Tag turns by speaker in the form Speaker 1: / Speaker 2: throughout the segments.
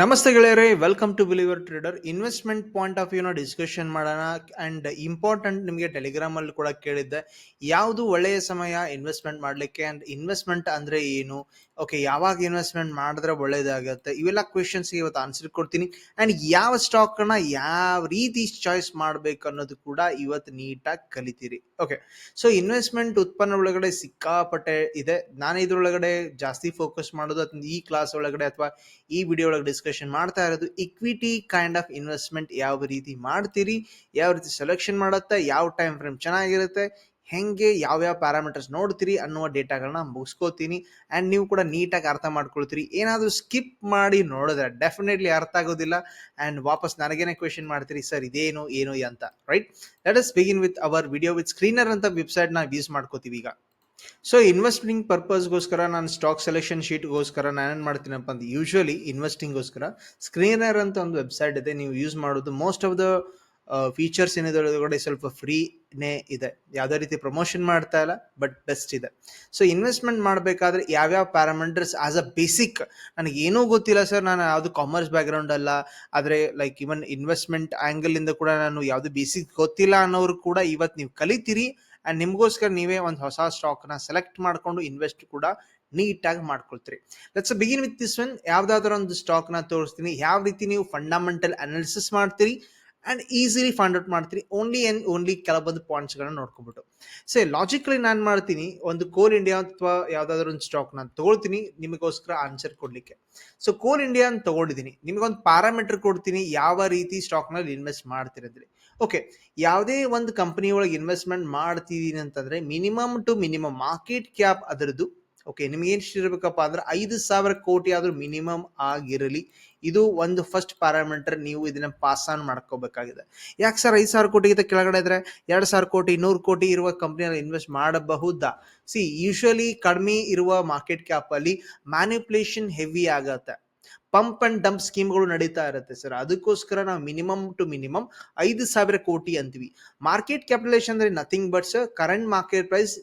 Speaker 1: ನಮಸ್ತೆ ಗೆಳೆಯರೇ welcome to believer trader investment point of ವ್ಯೂನ discussion ಮಾಡೋಣ. ಅಂಡ್ ಇಂಪಾರ್ಟೆಂಟ್ ನಿಮಗೆ ಟೆಲಿಗ್ರಾಮ್ ಅಲ್ಲಿ ಕೂಡ ಕೇಳಿದ್ದೆ. ಯಾವುದು ಒಳ್ಳೆಯ ಸಮಯ ಇನ್ವೆಸ್ಟ್ಮೆಂಟ್ ಮಾಡಲಿಕ್ಕೆ? ಅಂಡ್ ಇನ್ವೆಸ್ಟ್ಮೆಂಟ್ ಅಂದ್ರೆ ಏನು? ಓಕೆ ಯಾವಾಗ ಇನ್ವೆಸ್ಟ್ಮೆಂಟ್ ಮಾಡಿದ್ರೆ ಒಳ್ಳೇದಾಗುತ್ತೆ ಇವೆಲ್ಲ ಕ್ವೆಶನ್ಸ್ ಇವತ್ತು ಆನ್ಸರ್ ಕೊಡ್ತೀನಿ. ಅಂಡ್ ಯಾವ ಸ್ಟಾಕ್ನ ಯಾವ ರೀತಿ ಚಾಯ್ಸ್ ಮಾಡ್ಬೇಕು ಅನ್ನೋದು ಕೂಡ ಇವತ್ತು ನೀಟಾಗಿ ಕಲಿತೀರಿ. ಓಕೆ ಸೊ ಇನ್ವೆಸ್ಟ್ಮೆಂಟ್ ಉತ್ಪನ್ನ ಒಳಗಡೆ ಸಿಕ್ಕಾಪಟ್ಟೆ ಇದೆ. ನಾನು ಇದ್ರೊಳಗಡೆ ಜಾಸ್ತಿ ಫೋಕಸ್ ಮಾಡೋದು, ಅಥವಾ ಈ ಕ್ಲಾಸ್ ಒಳಗಡೆ ಅಥವಾ ಈ ವಿಡಿಯೋ ಒಳಗೆ ಡಿಸ್ಕಷನ್ ಮಾಡ್ತಾ ಇರೋದು ಇಕ್ವಿಟಿ ಕೈಂಡ್ ಆಫ್ ಇನ್ವೆಸ್ಟ್ಮೆಂಟ್ ಯಾವ ರೀತಿ ಮಾಡ್ತೀರಿ, ಯಾವ ರೀತಿ ಸೆಲೆಕ್ಷನ್ ಮಾಡುತ್ತೆ, ಯಾವ ಟೈಮ್ ಫ್ರೇಮ್ ಚೆನ್ನಾಗಿರುತ್ತೆ, ಹೆಂಗೆ ಯಾವ್ಯಾವ ಪ್ಯಾರಾಮೀಟರ್ಸ್ ನೋಡ್ತೀರಿ ಅನ್ನುವ ಡೇಟಾಗಳನ್ನ ಮುಗಿಸ್ಕೋತೀನಿ. ಆ್ಯಂಡ್ ನೀವು ಕೂಡ ನೀಟಾಗಿ ಅರ್ಥ ಮಾಡ್ಕೊಳ್ತೀರಿ. ಏನಾದರೂ ಸ್ಕಿಪ್ ಮಾಡಿ ನೋಡಿದ್ರೆ ಡೆಫಿನೆಟ್ಲಿ ಅರ್ಥ ಆಗೋದಿಲ್ಲ. ಆ್ಯಂಡ್ ವಾಪಸ್ ನನಗೇನೆ ಕ್ವೆಶನ್ ಮಾಡ್ತೀರಿ, ಸರ್, ಇದೇನು, ಏನು ಅಂತ right let us begin with our video with screener ಅಂತ ವೆಬ್ಸೈಟ್ ನಾವು ಯೂಸ್ ಮಾಡ್ಕೋತೀವಿ ಈಗ. ಸೊ ಇನ್ವೆಸ್ಟಿಂಗ್ ಪರ್ಪಸ್ಗೋಸ್ಕರ ನಾನು ಸ್ಟಾಕ್ ಸೆಲೆಕ್ಷನ್ ಶೀಟ್ಗೋಸ್ಕರ ನಾನು ಏನು ಮಾಡ್ತೀನಪ್ಪ ಅಂತ ಯೂಶ್ವಲಿ ಇನ್ವೆಸ್ಟಿಂಗ್ಗೋಸ್ಕರ ಸ್ಕ್ರೀನರ್ ಅಂತ ಒಂದು ವೆಬ್ಸೈಟ್ ಇದೆ. ನೀವು ಯೂಸ್ ಮಾಡೋದು ಮೋಸ್ಟ್ ಆಫ್ ದ ಫೀಚರ್ಸ್ ಏನಿದೆ ಒಳಗಡೆ ಸ್ವಲ್ಪ ಫ್ರೀನೇ ಇದೆ. ಯಾವುದೇ ರೀತಿ ಪ್ರಮೋಷನ್ ಮಾಡ್ತಾ ಇಲ್ಲ ಬಟ್ ಬೆಸ್ಟ್ ಇದೆ. ಸೊ ಇನ್ವೆಸ್ಟ್ಮೆಂಟ್ ಮಾಡಬೇಕಾದ್ರೆ ಯಾವ್ಯಾವ ಪ್ಯಾರಾಮೀಟರ್ಸ್ ಆಸ್ ಅ ಬೇಸಿಕ್ ನನಗೆ ಏನೂ ಗೊತ್ತಿಲ್ಲ ಸರ್ ನಾನು ಯಾವುದು ಕಾಮರ್ಸ್ ಬ್ಯಾಕ್ಗ್ರೌಂಡ್ ಅಲ್ಲ, ಆದರೆ ಲೈಕ್ ಇವನ್ ಇನ್ವೆಸ್ಟ್ಮೆಂಟ್ ಆ್ಯಂಗಲಿಂದ ಕೂಡ ನಾನು ಯಾವುದು ಬೇಸಿಕ್ ಗೊತ್ತಿಲ್ಲ ಅನ್ನೋರು ಕೂಡ ಇವತ್ತು ನೀವು ಕಲಿತೀರಿ. ಆ್ಯಂಡ್ ನಿಮಗೋಸ್ಕರ ನೀವೇ ಒಂದು ಹೊಸ ಸ್ಟಾಕ್ನ ಸೆಲೆಕ್ಟ್ ಮಾಡಿಕೊಂಡು ಇನ್ವೆಸ್ಟ್ ಕೂಡ ನೀಟಾಗಿ ಮಾಡ್ಕೊಳ್ತೀರಿ. Let's begin with this one ಯಾವ್ದಾದ್ರು ಒಂದು ಸ್ಟಾಕ್ನ ತೋರಿಸ್ತೀನಿ. ಯಾವ ರೀತಿ ನೀವು ಫಂಡಮೆಂಟಲ್ ಅನಾಲಿಸಿಸ್ ಮಾಡ್ತೀರಿ ಆ್ಯಂಡ್ ಈಸಿಲಿ ಫೈಂಡ್ ಔಟ್ ಮಾಡ್ತೀರಿ. ಓನ್ಲಿ ಆ್ಯಂಡ್ ಓನ್ಲಿ ಕೆಲವೊಂದು ಪಾಯಿಂಟ್ಸ್ಗಳನ್ನ ನೋಡ್ಕೊಬಿಟ್ಟು ಸೊ ಲಾಜಿಕಲಿ ನಾನು ಮಾಡ್ತೀನಿ. ಒಂದು ಕೋಲ್ ಇಂಡಿಯಾ ಅಥವಾ ಯಾವುದಾದ್ರೂ ಒಂದು ಸ್ಟಾಕ್ ನಾನು ತಗೊಳ್ತೀನಿ. ನಿಮಗೋಸ್ಕರ ಆನ್ಸರ್ ಕೊಡಲಿಕ್ಕೆ. ಸೊ ಕೋಲ್ ಇಂಡಿಯಾ ಅಂತ ತೊಗೊಂಡಿದ್ದೀನಿ. ನಿಮಗೊಂದು ಪ್ಯಾರಾಮೀಟರ್ ಕೊಡ್ತೀನಿ. ಯಾವ ರೀತಿ ಸ್ಟಾಕ್ನಲ್ಲಿ ಇನ್ವೆಸ್ಟ್ ಮಾಡ್ತಿರೋದ್ರಿ. ಓಕೆ ಯಾವುದೇ ಒಂದು ಕಂಪನಿ ಒಳಗೆ ಇನ್ವೆಸ್ಟ್ಮೆಂಟ್ ಮಾಡ್ತಿದ್ದೀನಿ ಅಂತಂದ್ರೆ minimum to minimum market cap ಅದರದ್ದು. ಓಕೆ ನಿಮ್ಗೆ ಏನು ಇರಬೇಕಪ್ಪ ಅಂದ್ರೆ ಐದು ಸಾವಿರ ಕೋಟಿ ಆದ್ರೂ ಮಿನಿಮಮ್ ಆಗಿರಲಿ. ಇದು ಒಂದು ಫಸ್ಟ್ ಪ್ಯಾರಾಮೀಟರ್ ನೀವು ಇದನ್ನ ಪಾಸ್ ಆನ್ ಮಾಡ್ಕೋಬೇಕಾಗಿದೆ. ಯಾಕೆ ಸರ್ ಐದು ಸಾವಿರ ಕೋಟಿಗಿಂತ ಕೆಳಗಡೆ ಇದ್ರೆ? ಎರಡು ಸಾವಿರ ಕೋಟಿ, ನೂರು ಕೋಟಿ ಇರುವ ಕಂಪ್ನಿಯಲ್ಲಿ ಇನ್ವೆಸ್ಟ್ ಮಾಡಬಹುದಾ? ಸಿ ಯೂಶಲಿ ಕಡಿಮೆ ಇರುವ ಮಾರ್ಕೆಟ್ ಕ್ಯಾಪ್ ಅಲ್ಲಿ ಮ್ಯಾನಿಪುಲೇಷನ್ ಹೆವಿ ಆಗತ್ತೆ. ಪಂಪ್ ಅಂಡ್ ಡಂಪ್ ಸ್ಕೀಮ್ಗಳು ನಡೀತಾ ಇರುತ್ತೆ ಸರ್. ಅದಕ್ಕೋಸ್ಕರ ನಾವು ಮಿನಿಮಮ್ ಟು ಮಿನಿಮಮ್ ಐದು ಸಾವಿರ ಕೋಟಿ ಅಂತೀವಿ. ಮಾರ್ಕೆಟ್ ಕ್ಯಾಪಿಟಲೇಷನ್ ಅಂದ್ರೆ nothing but sir current market price